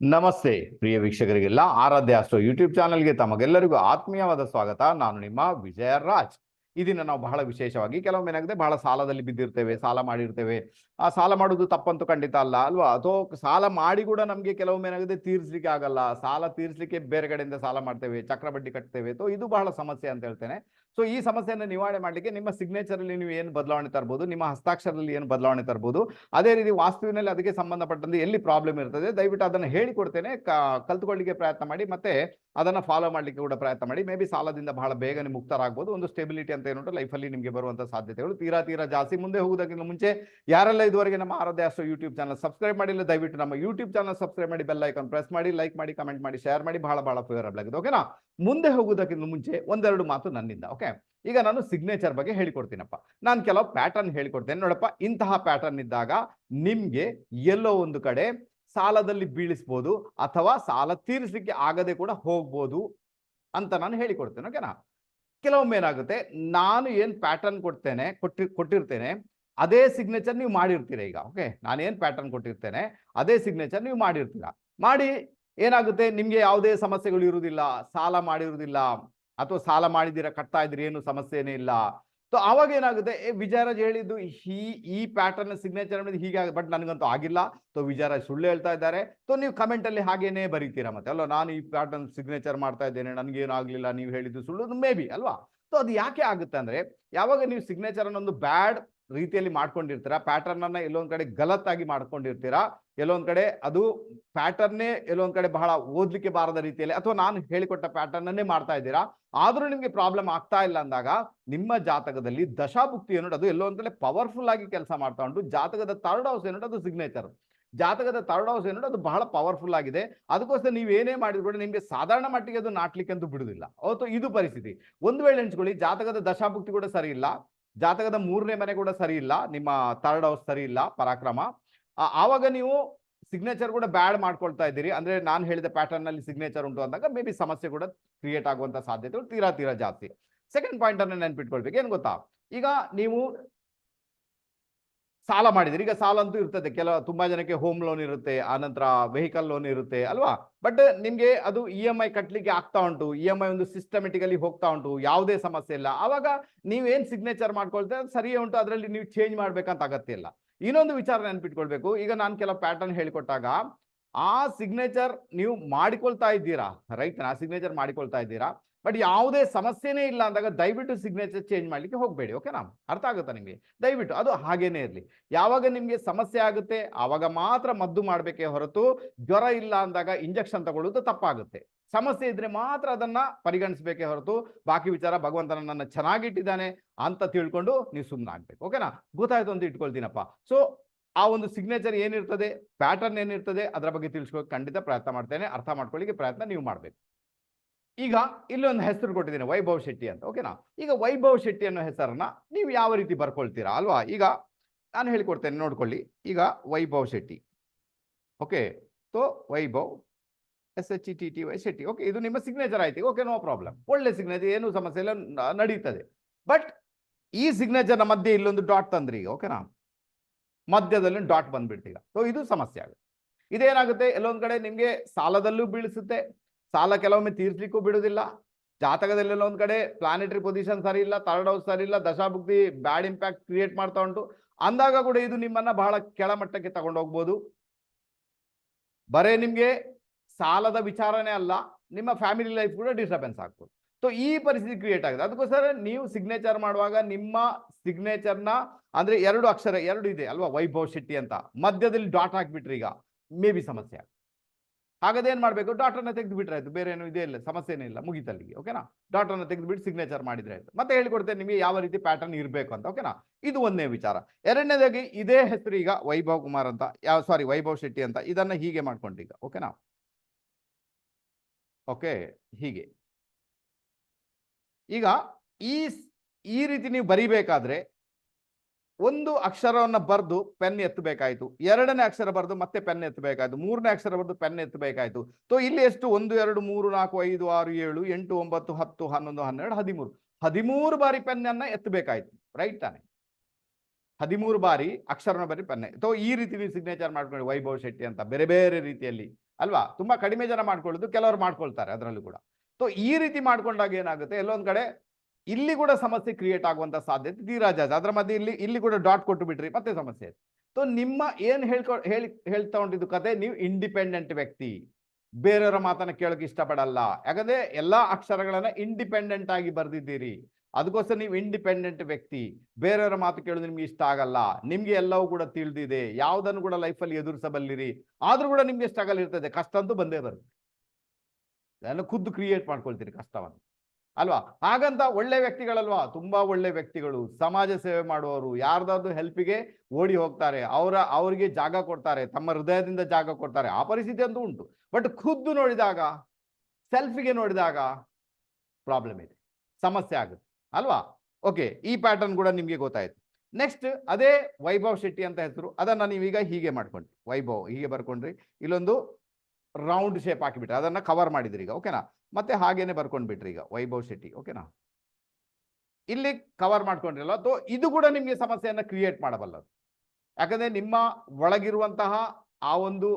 ನಮಸ್ತೆ ಪ್ರಿಯ ವೀಕ್ಷಕರಿಗೆಲ್ಲ ಆರಾಧ್ಯ ಅಷ್ಟೋ ಯೂಟ್ಯೂಬ್ ಚಾನಲ್ಗೆ ತಮಗೆಲ್ಲರಿಗೂ ಆತ್ಮೀಯವಾದ ಸ್ವಾಗತ. ನಾನು ನಿಮ್ಮ ವಿಜಯ ರಾಜ್ ಈ ದಿನ ನಾವು ಬಹಳ ವಿಶೇಷವಾಗಿ ಕೆಲವೊಮ್ಮೆ ಏನಾಗುತ್ತೆ, ಬಹಳ ಸಾಲದಲ್ಲಿ ಬಿದ್ದಿರ್ತೇವೆ, ಸಾಲ ಮಾಡಿರ್ತೇವೆ. ಆ ಸಾಲ ಮಾಡೋದು ತಪ್ಪಂತೂ ಖಂಡಿತ ಅಲ್ಲ, ಅಲ್ವಾ? ಅಥವಾ ಸಾಲ ಮಾಡಿ ಕೂಡ ನಮಗೆ ಕೆಲವೊಮ್ಮೆ ಏನಾಗುತ್ತೆ, ತೀರಿಸ್ಲಿಕ್ಕೆ ಆಗಲ್ಲ. ಸಾಲ ತೀರಿಸಲಿಕ್ಕೆ ಬೇರೆ ಕಡೆಯಿಂದ ಸಾಲ ಮಾಡ್ತೇವೆ ಚಕ್ರ ಬಡ್ಡಿ ಕಟ್ತೇವೆ. ಸೊ ಇದು ಬಹಳ ಸಮಸ್ಯೆ ಅಂತ ಹೇಳ್ತೇನೆ. ಸೊ ಈ ಸಮಸ್ಯೆಯನ್ನು ನಿವಾರಣೆ ಮಾಡಲಿಕ್ಕೆ ನಿಮ್ಮ ಸಿಗ್ನೇಚರ್ ಅಲ್ಲಿ ನೀವು ಏನು ಬದಲಾವಣೆ ತರಬಹುದು ನಿಮ್ಮ ಹಸ್ತಾಕ್ಷರದಲ್ಲಿ ಏನು ಬದಲಾವಣೆ ತರಬಹುದು ಅದೇ ರೀತಿ ವಾಸ್ತುವಿನಲ್ಲಿ ಅದಕ್ಕೆ ಸಂಬಂಧಪಟ್ಟಂತೆ ಎಲ್ಲಿ ಪ್ರಾಬ್ಲಮ್ ಇರ್ತದೆ, ದಯವಿಟ್ಟು ಅದನ್ನು ಹೇಳಿಕೊಡ್ತೇನೆ ಕೊಡ್ತೇನೆ ಕಲ್ತ್ಕೊಳ್ಳಿಕ್ಕೆ ಪ್ರಯತ್ನ ಮಾಡಿ, ಮತ್ತೆ ಅದನ್ನ ಫಾಲೋ ಮಾಡಲಿಕ್ಕೆ ಕೂಡ ಪ್ರಯತ್ನ ಮಾಡಿ ಮೇ ಬಿ ಸಾಲದಿಂದ ಬಹಳ ಬೇಗನೆ ಮುಕ್ತರಾಗ್ಬೋದು. ಒಂದು ಸ್ಟೆಬಿಲಿಟಿ ಅಂತ ಏನುಂಟು ಲೈಫಲ್ಲಿ ನಿಮಗೆ ಬರುವಂಥ ಸಾಧ್ಯತೆಗಳು. ತೀರಾ ತೀರಾ ಜಾಸ್ತಿ ಮುಂದೆ ಹೋಗೋದಕ್ಕಿಂತ ಮುಂಚೆ ಯಾರೆಲ್ಲ ಇದುವರೆಗೆ ನಮ್ಮ ಆರಾಧ್ಯ ಅಷ್ಟು ಯೂಟ್ಯೂಬ್ ಚಾನಲ್ ಸಬ್ಸ್ಕ್ರೈಬ್ ಮಾಡಿಲ್ಲ, ದಯವಿಟ್ಟು ನಮ್ಮ ಯೂಟ್ಯೂಬ್ ಚಾನಲ್ ಸಬ್ಸ್ಕ್ರೈಬ್ ಮಾಡಿ ಬೆಲ್ ಐಕಾನ್ ಪ್ರೆಸ್ ಮಾಡಿ ಲೈಕ್ ಮಾಡಿ ಕಮೆಂಟ್ ಮಾಡಿ ಶೇರ್ ಮಾಡಿ, ಬಹಳ ಬಹಳ ಫೇವರಬಲ್ ಆಗಿದೆ ಓಕೆನಾ ಮುಂದೆ ಹೋಗುವುದಕ್ಕಿಂತ ಮುಂಚೆ ಒಂದೆರಡು ಮಾತು ನನ್ನಿಂದ ಓಕೆ ಈಗ ನಾನು ಸಿಗ್ನೇಚರ್ ಬಗ್ಗೆ ಹೇಳಿಕೊಡ್ತೀನಪ್ಪ. ನಾನು ಕೆಲವು ಪ್ಯಾಟರ್ನ್ ಹೇಳಿಕೊಡ್ತೇನೆ. ನೋಡಪ್ಪ, ಇಂತಹ ಪ್ಯಾಟರ್ನ್ ಇದ್ದಾಗ ನಿಮಗೆ ಎಲ್ಲೋ ಒಂದು ಕಡೆ ಸಾಲದಲ್ಲಿ ಬೀಳಿಸ್ಬೋದು ಅಥವಾ ಸಾಲ ತೀರಿಸಲಿಕ್ಕೆ ಆಗದೆ ಕೂಡ ಹೋಗ್ಬೋದು ಅಂತ ನಾನು ಹೇಳಿಕೊಡ್ತೇನೆ ಓಕೆನಾ ಕೆಲವೊಮ್ಮೆ ಏನಾಗುತ್ತೆ, ನಾನು ಏನು ಪ್ಯಾಟರ್ನ್ ಕೊಡ್ತೇನೆ, ಕೊಟ್ಟಿ, ಕೊಟ್ಟಿರ್ತೇನೆ, ಅದೇ ಸಿಗ್ನೇಚರ್ ನೀವು ಮಾಡಿರ್ತೀರ ಈಗ ಓಕೆ ನಾನು ಏನ್ ಪ್ಯಾಟರ್ನ್ ಕೊಟ್ಟಿರ್ತೇನೆ, ಅದೇ ಸಿಗ್ನೇಚರ್ ನೀವು ಮಾಡಿರ್ತೀರ. ಮಾಡಿ, ಏನಾಗುತ್ತೆ, ನಿಮ್ಗೆ ಯಾವುದೇ ಸಮಸ್ಯೆಗಳು ಇರುವುದಿಲ್ಲ, ಸಾಲ ಮಾಡಿರುವುದಿಲ್ಲ, ಅಥವಾ ಸಾಲ ಮಾಡಿದ್ದೀರಾ, ಕಟ್ತಾ ಇದ್ರಿ ಏನು ಸಮಸ್ಯೆನೇ ಇಲ್ಲ ಸೊ ಅವಾಗ ಏನಾಗುತ್ತೆ? ವಿಜಯರಾಜ್ ಹೇಳಿದ್ದು ಈ ಈ ಪ್ಯಾಟರ್ನ್ ಸಿಗ್ನೇಚರ್ ಅನ್ನೋದು ಹೀಗೆ ಬಟ್ ನನಗಂತೂ ಆಗಿಲ್ಲ. ಸೊ ವಿಜಯರಾಜ್ ಸುಳ್ಳು ಹೇಳ್ತಾ ಇದ್ದಾರೆ. ಸೊ ನೀವು ಕಮೆಂಟಲ್ಲಿ ಹಾಗೇನೆ ಬರೀತೀರಾ ಮತ್ತೆ? ಅಲ್ವಾ ನಾನು ಈ ಪ್ಯಾಟರ್ನ್ ಸಿಗ್ನೇಚರ್ ಮಾಡ್ತಾ ಇದ್ದೇನೆ, ನನಗೇನು ಆಗ್ಲಿಲ್ಲ, ನೀವು ಹೇಳಿದ್ದು ಸುಳ್ಳು ಮೇ ಬಿ ಅಲ್ವಾ? ಸೊ ಅದು ಯಾಕೆ ಆಗುತ್ತೆ ಅಂದ್ರೆ, ಯಾವಾಗ ನೀವು ಸಿಗ್ನೇಚರ್ ಅನ್ನೊಂದು ಬ್ಯಾಡ್ ರೀತಿಯಲ್ಲಿ ಮಾಡ್ಕೊಂಡಿರ್ತೀರಾ? ಪ್ಯಾಟರ್ನ್ ಅನ್ನ ಎಲ್ಲೊಂದ್ ಕಡೆ ಆಗಿ ಮಾಡ್ಕೊಂಡಿರ್ತೀರಾ? ಎಲ್ಲೊಂದ್ ಕಡೆ ಅದು ಪ್ಯಾಟರ್ನೇ ಎಲ್ಲೊಂದ್ ಕಡೆ ಬಹಳ ಓದ್ಲಿಕ್ಕೆ ಬಾರದ ರೀತಿಯಲ್ಲಿ ಅಥವಾ ನಾನು ಹೇಳಿಕೊಟ್ಟ ಪ್ಯಾಟರ್ನ್ ಅನ್ನೇ ಮಾಡ್ತಾ ಇದ್ದೀರಾ? ಆದ್ರೂ ನಿಮ್ಗೆ ಪ್ರಾಬ್ಲಮ್ ಆಗ್ತಾ ಇಲ್ಲ ಅಂದಾಗ ನಿಮ್ಮ ಜಾತಕದಲ್ಲಿ ದಶಾಭುಕ್ತಿ ಏನೋ ಅದು ಎಲ್ಲೊಂದ್ ಕಡೆ ಪವರ್ಫುಲ್ ಆಗಿ ಕೆಲಸ ಮಾಡ್ತಾ ಉಂಟು. ಜಾತಕದ ಥರ್ಡ್ ಹೌಸ್ ಏನೋ ಅದು ಸಿಗ್ನೇಚರ್ ಜಾತಕದ ಥರ್ಡ್ ಹೌಸ್ ಏನೋ ಅದು ಬಹಳ ಪವರ್ಫುಲ್ ಆಗಿದೆ. ಅದಕ್ಕೋಸ್ಕರ ನೀವು ಏನೇ ಮಾಡಿದ್ರು ಕೂಡ ನಿಮಗೆ ಸಾಧಾರಣ ಮಟ್ಟಿಗೆ ಅದು ನಾಟ್ಲಿಕ್ಕೆ ಅಂತೂ ಬಿಡುದಿಲ್ಲ. ಅವತ್ತು ಇದು ಪರಿಸ್ಥಿತಿ. ಒಂದು ವೇಳೆ ಹಂಚ್ಕೊಳ್ಳಿ ಜಾತಕದ ದಶಾಭುಕ್ತಿ ಕೂಡ ಸರಿ ಇಲ್ಲ. ಜಾತಕದ ಮೂರನೇ ಮನೆ ಕೂಡ ಸರಿ ಇಲ್ಲ, ನಿಮ್ಮ ಥರ್ಡ್ ಹೌಸ್ ಸರಿ ಇಲ್ಲ, ಪರಾಕ್ರಮ. ಆವಾಗ ನೀವು ಸಿಗ್ನೇಚರ್ ಕೂಡ ಬ್ಯಾಡ್ ಮಾಡ್ಕೊಳ್ತಾ ಇದ್ದೀರಿ. ಅಂದ್ರೆ ನಾನು ಹೇಳಿದ ಪ್ಯಾಟರ್ನ್ನಲ್ಲಿ ಸಿಗ್ನೇಚರ್ ಉಂಟು ಅಂದಾಗ ಮೇ ಬಿ ಸಮಸ್ಯೆ ಕೂಡ ಕ್ರಿಯೇಟ್ ಆಗುವಂತ ಸಾಧ್ಯತೆಗಳು ತೀರಾ ತೀರಾ ಜಾಸ್ತಿ. ಸೆಕೆಂಡ್ ಪಾಯಿಂಟ್ ಅನ್ನ ನೆನ್ಪಿಟ್ಕೊಳ್ಬೇಕು, ಏನ್ ಗೊತ್ತಾ? ಈಗ ನೀವು ಸಾಲ ಮಾಡಿದ್ರಿ. ಈಗ ಸಾಲ ಅಂತೂ ಇರ್ತದೆ. ಕೆಲ, ತುಂಬಾ ಜನಕ್ಕೆ ಹೋಮ್ ಲೋನ್ ಇರುತ್ತೆ ಆನಂತರ ವೆಹಿಕಲ್ ಲೋನ್ ಇರುತ್ತೆ ಅಲ್ವಾ? ಬಟ್ ನಿಮ್ಗೆ ಅದು ಇ ಎಂ ಐ ಕಟ್ಲಿಕ್ಕೆ ಆಗ್ತಾ ಉಂಟು. ಇ ಎಂ ಐ ಒಂದು ಸಿಸ್ಟಮೆಟಿಕಲಿ ಹೋಗ್ತಾ ಉಂಟು. ಯಾವುದೇ ಸಮಸ್ಯೆ ಇಲ್ಲ. ಆವಾಗ ನೀವೇನ್ ಸಿಗ್ನೇಚರ್ ಮಾಡ್ಕೊಳ್ತೇವೆ ಸರಿ ಉಂಟು. ಅದರಲ್ಲಿ ನೀವು ಚೇಂಜ್ ಮಾಡ್ಬೇಕಂತ ಅಗತ್ಯ ಇಲ್ಲ. ಇನ್ನೊಂದು ವಿಚಾರ ನೆನ್ಪಿಟ್ಕೊಳ್ಬೇಕು. ಈಗ ನಾನು ಕೆಲವು ಪ್ಯಾಟರ್ನ್ ಹೇಳಿಕೊಟ್ಟಾಗ, ಆ ಸಿಗ್ನೇಚರ್ ನೀವು ಮಾಡಿಕೊಳ್ತಾ ಇದ್ದೀರಾ? ರೈತನ ಆ ಸಿಗ್ನೇಚರ್ ಮಾಡಿಕೊಳ್ತಾ ಇದ್ದೀರಾ? ಬಟ್ ಯಾವುದೇ ಸಮಸ್ಯೆನೇ ಇಲ್ಲ ಅಂದಾಗ ದಯವಿಟ್ಟು ಸಿಗ್ನೇಚರ್ ಚೇಂಜ್ ಮಾಡ್ಲಿಕ್ಕೆ ಹೋಗಬೇಡಿ ಓಕೆನಾ ಅರ್ಥ ಆಗುತ್ತಾ ನಿಮಗೆ? ದಯವಿಟ್ಟು, ಅದು ಹಾಗೇನೇ ಇರಲಿ. ಯಾವಾಗ ನಿಮಗೆ ಸಮಸ್ಯೆ ಆಗುತ್ತೆ ಆವಾಗ ಮಾತ್ರ ಮದ್ದು ಮಾಡಬೇಕೇ ಹೊರತು ಜ್ವರ ಇಲ್ಲ ಅಂದಾಗ ಇಂಜೆಕ್ಷನ್ ತಗೊಳ್ಳೋದು ತಪ್ಪಾಗುತ್ತೆ. ಸಮಸ್ಯೆ ಇದ್ರೆ ಮಾತ್ರ ಅದನ್ನ ಪರಿಗಣಿಸಬೇಕೇ ಹೊರತು ಬಾಕಿ ವಿಚಾರ ಭಗವಂತನ ನನ್ನ ಚೆನ್ನಾಗಿಟ್ಟಿದ್ದಾನೆ ಅಂತ ತಿಳ್ಕೊಂಡು ನೀವು ಸುಮ್ಮನೆ ಆಗ್ಬೇಕು ಓಕೆನಾ ಗೊತ್ತಾಯ್ತು ಅಂತ ಇಟ್ಕೊಳ್ತೀನಪ್ಪ. ಸೊ ಆ ಒಂದು ಸಿಗ್ನೇಚರ್ ಏನಿರ್ತದೆ ಪ್ಯಾಟರ್ನ್ ಏನಿರ್ತದೆ, ಅದರ ಬಗ್ಗೆ ತಿಳಿಸ್ಕೊಳ್ಳೋಕೆ ಖಂಡಿತ ಪ್ರಯತ್ನ ಮಾಡ್ತೇನೆ. ಅರ್ಥ ಮಾಡ್ಕೊಳ್ಳಿಕ್ಕೆ ಪ್ರಯತ್ನ ನೀವು ಮಾಡಬೇಕು. ಈಗ ಇಲ್ಲೊಂದು ಹೆಸರು ಕೊಟ್ಟಿದ್ದೀನಿ, ವೈಭವ್ ಶೆಟ್ಟಿ ಅಂತ ಓಕೆನಾ ಈಗ ವೈಭವ್ ಶೆಟ್ಟಿ ಅನ್ನೋ ಹೆಸರನ್ನ ನೀವು ಯಾವ ರೀತಿ ಬರ್ಕೊಳ್ತೀರಾ ಅಲ್ವಾ? ಈಗ ನಾನು ಹೇಳಿಕೊಡ್ತೇನೆ, ನೋಡ್ಕೊಳ್ಳಿ. ಈಗ Vaibhav Shetty okay so Vaibhav S H T T Y Shetty okay ಇದು ನಿಮ್ಮ ಸಿಗ್ನೇಚರ್ ಆಯ್ತು ಓಕೆ ನೋ ಪ್ರಾಬ್ಲಮ್ ಒಳ್ಳೆ ಸಿಗ್ನೇಚರ್ ಏನು ಸಮಸ್ಯೆ ಇಲ್ಲ ನಡೀತದೆ. ಬಟ್ ಈ ಸಿಗ್ನೇಚರ್ನ ಮಧ್ಯೆ ಇಲ್ಲೊಂದು ಡಾಟ್ ತಂದ್ರಿ ಈಗ ಓಕೆನಾ ಮಧ್ಯದಲ್ಲಿ ಡಾಟ್ ಬಂದ್ಬಿಡ್ತೀಗ. ಸೊ ಇದು ಸಮಸ್ಯೆ ಆಗುತ್ತೆ. ಇದೇನಾಗುತ್ತೆ? ಎಲ್ಲೊಂದು ಕಡೆ ನಿಮಗೆ ಸಾಲದಲ್ಲೂ ಬೀಳಿಸುತ್ತೆ ಸಾಲ ಕೆಲವೊಮ್ಮೆ ತೀರ್ಸ್ಲಿಕ್ಕೂ ಬಿಡುದಿಲ್ಲ. ಜಾತಕದಲ್ಲೆಲ್ಲ ಒಂದು ಕಡೆ ಪ್ಲಾನೆಟರಿ ಪೊಸಿಷನ್ ಸರಿ ಇಲ್ಲ ಥರ್ಡ್ ಹೌಸ್ ಸರಿ ಇಲ್ಲ, ದಶಾಭುಕ್ತಿ ಬ್ಯಾಡ್ ಇಂಪ್ಯಾಕ್ಟ್ ಕ್ರಿಯೇಟ್ ಮಾಡ್ತಾ ಉಂಟು. ಅಂದಾಗ ಕೂಡ ಇದು ನಿಮ್ಮನ್ನ ಬಹಳ ಕೆಳಮಟ್ಟಕ್ಕೆ ತಗೊಂಡೋಗ್ಬೋದು ಬರೇ ನಿಮ್ಗೆ ಸಾಲದ ವಿಚಾರನೇ ಅಲ್ಲ, ನಿಮ್ಮ ಫ್ಯಾಮಿಲಿ ಲೈಫ್ ಕೂಡ ಡಿಸ್ಟರ್ಬೆನ್ಸ್ ಆಗ್ಬೋದು. ಸೊ ಈ ಪರಿಸ್ಥಿತಿ ಕ್ರಿಯೇಟ್ ಆಗಿದೆ. ಅದಕ್ಕೋಸ್ಕರ ನೀವು ಸಿಗ್ನೇಚರ್ ಮಾಡುವಾಗ ನಿಮ್ಮ ಸಿಗ್ನೇಚರ್ನ ಅಂದ್ರೆ ಎರಡು ಅಕ್ಷರ, ಎರಡು ಇದೆ ಅಲ್ವಾ? ವೈಭವ್ ಶೆಟ್ಟಿ ಅಂತ. ಮಧ್ಯದಲ್ಲಿ ಡಾಟ್ ಹಾಕ್ಬಿಟ್ರಿ ಈಗ. ಮೇ ಬಿ ಸಮಸ್ಯೆ ಆಗುತ್ತೆ. ಹಾಗಾದ್ರೆ ಏನ್ ಮಾಡ್ಬೇಕು? ತೆಗೆದು ಬಿಟ್ರೆ ಆಯ್ತು, ಬೇರೆ ಏನು ಇದೇ ಇಲ್ಲ, ಸಮಸ್ಯೆನೇ ಇಲ್ಲ, ಮುಗಿತಲ್ಲಿಗೆ ಓಕೆನಾ ಡಾಕ್ಟರ್ನ ತೆಗೆದು ತೆಗೆದುಬಿಟ್ಟು ಸಿಗ್ನೇಚರ್ ಮಾಡಿದ್ರೆ ಆಯ್ತು. ಮತ್ತೆ ಹೇಳ್ಕೊಡ್ತೇನೆ ನಿಮಗೆ ಯಾವ ರೀತಿ ಪ್ಯಾಟರ್ನ್ ಇರಬೇಕು ಅಂತ ಓಕೆನಾ ಇದು ಒಂದನೇ ವಿಚಾರ. ಎರಡನೇದಾಗಿ ಇದೇ ಹೆಸರು ಈಗ ವೈಭವ್ ಕುಮಾರ್ ಅಂತ ಯಾವ ಸಾರಿ ವೈಭವ್ ಶೆಟ್ಟಿ ಅಂತ, ಇದನ್ನ ಹೀಗೆ ಮಾಡ್ಕೊಂಡೀಗ ಓಕೆನಾ ಓಕೆ ಹೀಗೆ. ಈಗ ಈ ಈ ರೀತಿ ನೀವು ಬರಿಬೇಕಾದ್ರೆ ಒಂದು ಅಕ್ಷರವನ್ನ ಬರೆದು ಪೆನ್ ಎತ್ತಬೇಕಾಯ್ತು. ಎರಡನೇ ಅಕ್ಷರ ಬರೆದು ಮತ್ತೆ ಪೆನ್ ಎತ್ತಬೇಕಾಯ್ತು. ಮೂರನೇ ಅಕ್ಷರ ಬರೆದು ಪೆನ್ ಎತ್ತಬೇಕಾಯ್ತು. ಸೊ ಇಲ್ಲಿ ಎಷ್ಟು? ಒಂದು, ಎರಡು, ಮೂರು, ನಾಲ್ಕು, ಐದು, ಆರು, ಏಳು, ಎಂಟು, ಒಂಬತ್ತು, ಹತ್ತು, ಹನ್ನೊಂದು, ಹನ್ನೆರಡು, ಹದಿಮೂರು. ಹದಿಮೂರು ಬಾರಿ ಪೆನ್ ಅನ್ನ ಎತ್ತಬೇಕಾಯ್ತು. ರೈಟ್ ತಾನೆ? ಹದಿಮೂರು ಬಾರಿ ಅಕ್ಷರನ ಬರಿ ಪೆನ್ನೆ ಸೊ ಈ ರೀತಿ ನೀವು ಸಿಗ್ನೇಚರ್ ಮಾಡ್ಕೊಳ್ಳಿ. ವೈಭವ್ ಶೆಟ್ಟಿ ಅಂತ ಬೇರೆ ಬೇರೆ ರೀತಿಯಲ್ಲಿ. ಅಲ್ವಾ? ತುಂಬಾ ಕಡಿಮೆ ಜನ ಮಾಡ್ಕೊಳ್ಳೋದು ಕೆಲವರು ಮಾಡ್ಕೊಳ್ತಾರೆ ಅದರಲ್ಲೂ ಕೂಡ. ಸೊ ಈ ರೀತಿ ಮಾಡ್ಕೊಂಡಾಗ ಏನಾಗುತ್ತೆ? ಎಲ್ಲೊಂದ್ ಕಡೆ ಇಲ್ಲಿ ಕೂಡ ಸಮಸ್ಯೆ ಕ್ರಿಯೇಟ್ ಆಗುವಂತ ಸಾಧ್ಯತೆ ತೀರಾ ಜಾಸ್ತಿ ಅದರ ಮಧ್ಯೆ ಇಲ್ಲಿ ಇಲ್ಲಿ ಕೂಡ ಡಾಟ್ ಕೊಟ್ಟು ಬಿಟ್ರಿ, ಮತ್ತೆ ಸಮಸ್ಯೆ ಸೊ ನಿಮ್ಮ ಏನ್ ಹೇಳ್ಕೊ, ಹೇಳಿ, ಹೇಳ್ತಾ ಹೊಂಟಿದ್ದು ಕತೆ, ನೀವು ಇಂಡಿಪೆಂಡೆಂಟ್ ವ್ಯಕ್ತಿ. ಬೇರೆಯವರ ಮಾತನ್ನ ಕೇಳೋಕೆ ಇಷ್ಟಪಡಲ್ಲ. ಯಾಕಂದ್ರೆ ಎಲ್ಲಾ ಅಕ್ಷರಗಳನ್ನ ಇಂಡಿಪೆಂಡೆಂಟ್ ಆಗಿ ಬರ್ದಿದ್ದೀರಿ. ಅದಕ್ಕೋಸ್ಕರ ನೀವು ಇಂಡಿಪೆಂಡೆಂಟ್ ವ್ಯಕ್ತಿ. ಬೇರೆಯವರ ಮಾತು ಕೇಳೋದು ನಿಮ್ಗೆ ಇಷ್ಟ ಆಗಲ್ಲ. ನಿಮ್ಗೆ ಎಲ್ಲವೂ ಕೂಡ ತಿಳಿದಿದೆ. ಯಾವುದನ್ನು ಕೂಡ ಲೈಫಲ್ಲಿ ಎದುರಿಸಬಲ್ಲಿರಿ. ಆದ್ರೂ ಕೂಡ ನಿಮ್ಗೆ ಸ್ಟ್ರಗಲ್ ಇರ್ತದೆ. ಕಷ್ಟ ಅಂತೂ ಬಂದೇ ಬರುತ್ತೆ. ಅದನ್ನು ಖುದ್ದು ಕ್ರಿಯೇಟ್ ಮಾಡ್ಕೊಳ್ತೀರಿ ಕಷ್ಟವನ್ನು. ಅಲ್ವಾ? ಹಾಗಂತ ಒಳ್ಳೆ ವ್ಯಕ್ತಿಗಳಲ್ವಾ? ತುಂಬಾ ಒಳ್ಳೆ ವ್ಯಕ್ತಿಗಳು. ಸಮಾಜ ಸೇವೆ ಮಾಡುವವರು. ಯಾರ್ದಾದ್ರು ಹೆಲ್ಪಿಗೆ ಓಡಿ ಹೋಗ್ತಾರೆ. ಅವರ, ಅವರಿಗೆ ಜಾಗ ಕೊಡ್ತಾರೆ. ತಮ್ಮ ಹೃದಯದಿಂದ ಜಾಗ ಕೊಡ್ತಾರೆ. ಆ ಪರಿಸ್ಥಿತಿ ಅಂತೂ ಉಂಟು. ಬಟ್ ಖುದ್ದು ನೋಡಿದಾಗ ಸೆಲ್ಫಿಗೆ ನೋಡಿದಾಗ ಪ್ರಾಬ್ಲಮ್ ಇದೆ. ಸಮಸ್ಯೆ ಆಗುತ್ತೆ. ಅಲ್ವಾ? ಓಕೆ ಈ ಪ್ಯಾಟರ್ನ್ ಕೂಡ ನಿಮ್ಗೆ ಗೊತ್ತಾಯ್ತು. ನೆಕ್ಸ್ಟ್ ಅದೇ ವೈಭವ್ ಶೆಟ್ಟಿ ಅಂತ ಹೆಸರು. ಅದನ್ನ ನೀವೀಗ ಹೀಗೆ ಮಾಡ್ಕೊಂಡ್ರಿ. ವೈಭವ್, ಹೀಗೆ ಬರ್ಕೊಂಡ್ರಿ. ಇಲ್ಲೊಂದು ರೌಂಡ್ ಶೇಪ್ ಹಾಕಿಬಿಟ್ರಿ. ಅದನ್ನ ಕವರ್ ಮಾಡಿದ್ರಿ ಈಗ. ಓಕೆನಾ ಮತ್ತೆ ಹಾಗೇನೆ ಬರ್ಕೊಂಡ್ಬಿಟ್ರಿ ಈಗ, ವೈಭವ್ ಶೆಟ್ಟಿ ಓಕೆನಾ ಇಲ್ಲಿ ಕವರ್ ಮಾಡ್ಕೊಂಡಿರಲ್ಲ ತೋ ಇದು ಕೂಡ ನಿಮಗೆ ಸಮಸ್ಯೆಯನ್ನು ಕ್ರಿಯೇಟ್ ಮಾಡಬಲ್ಲದು ಯಾಕಂದ್ರೆ ನಿಮ್ಮ ಒಳಗಿರುವಂತಹ ಆ ಒಂದು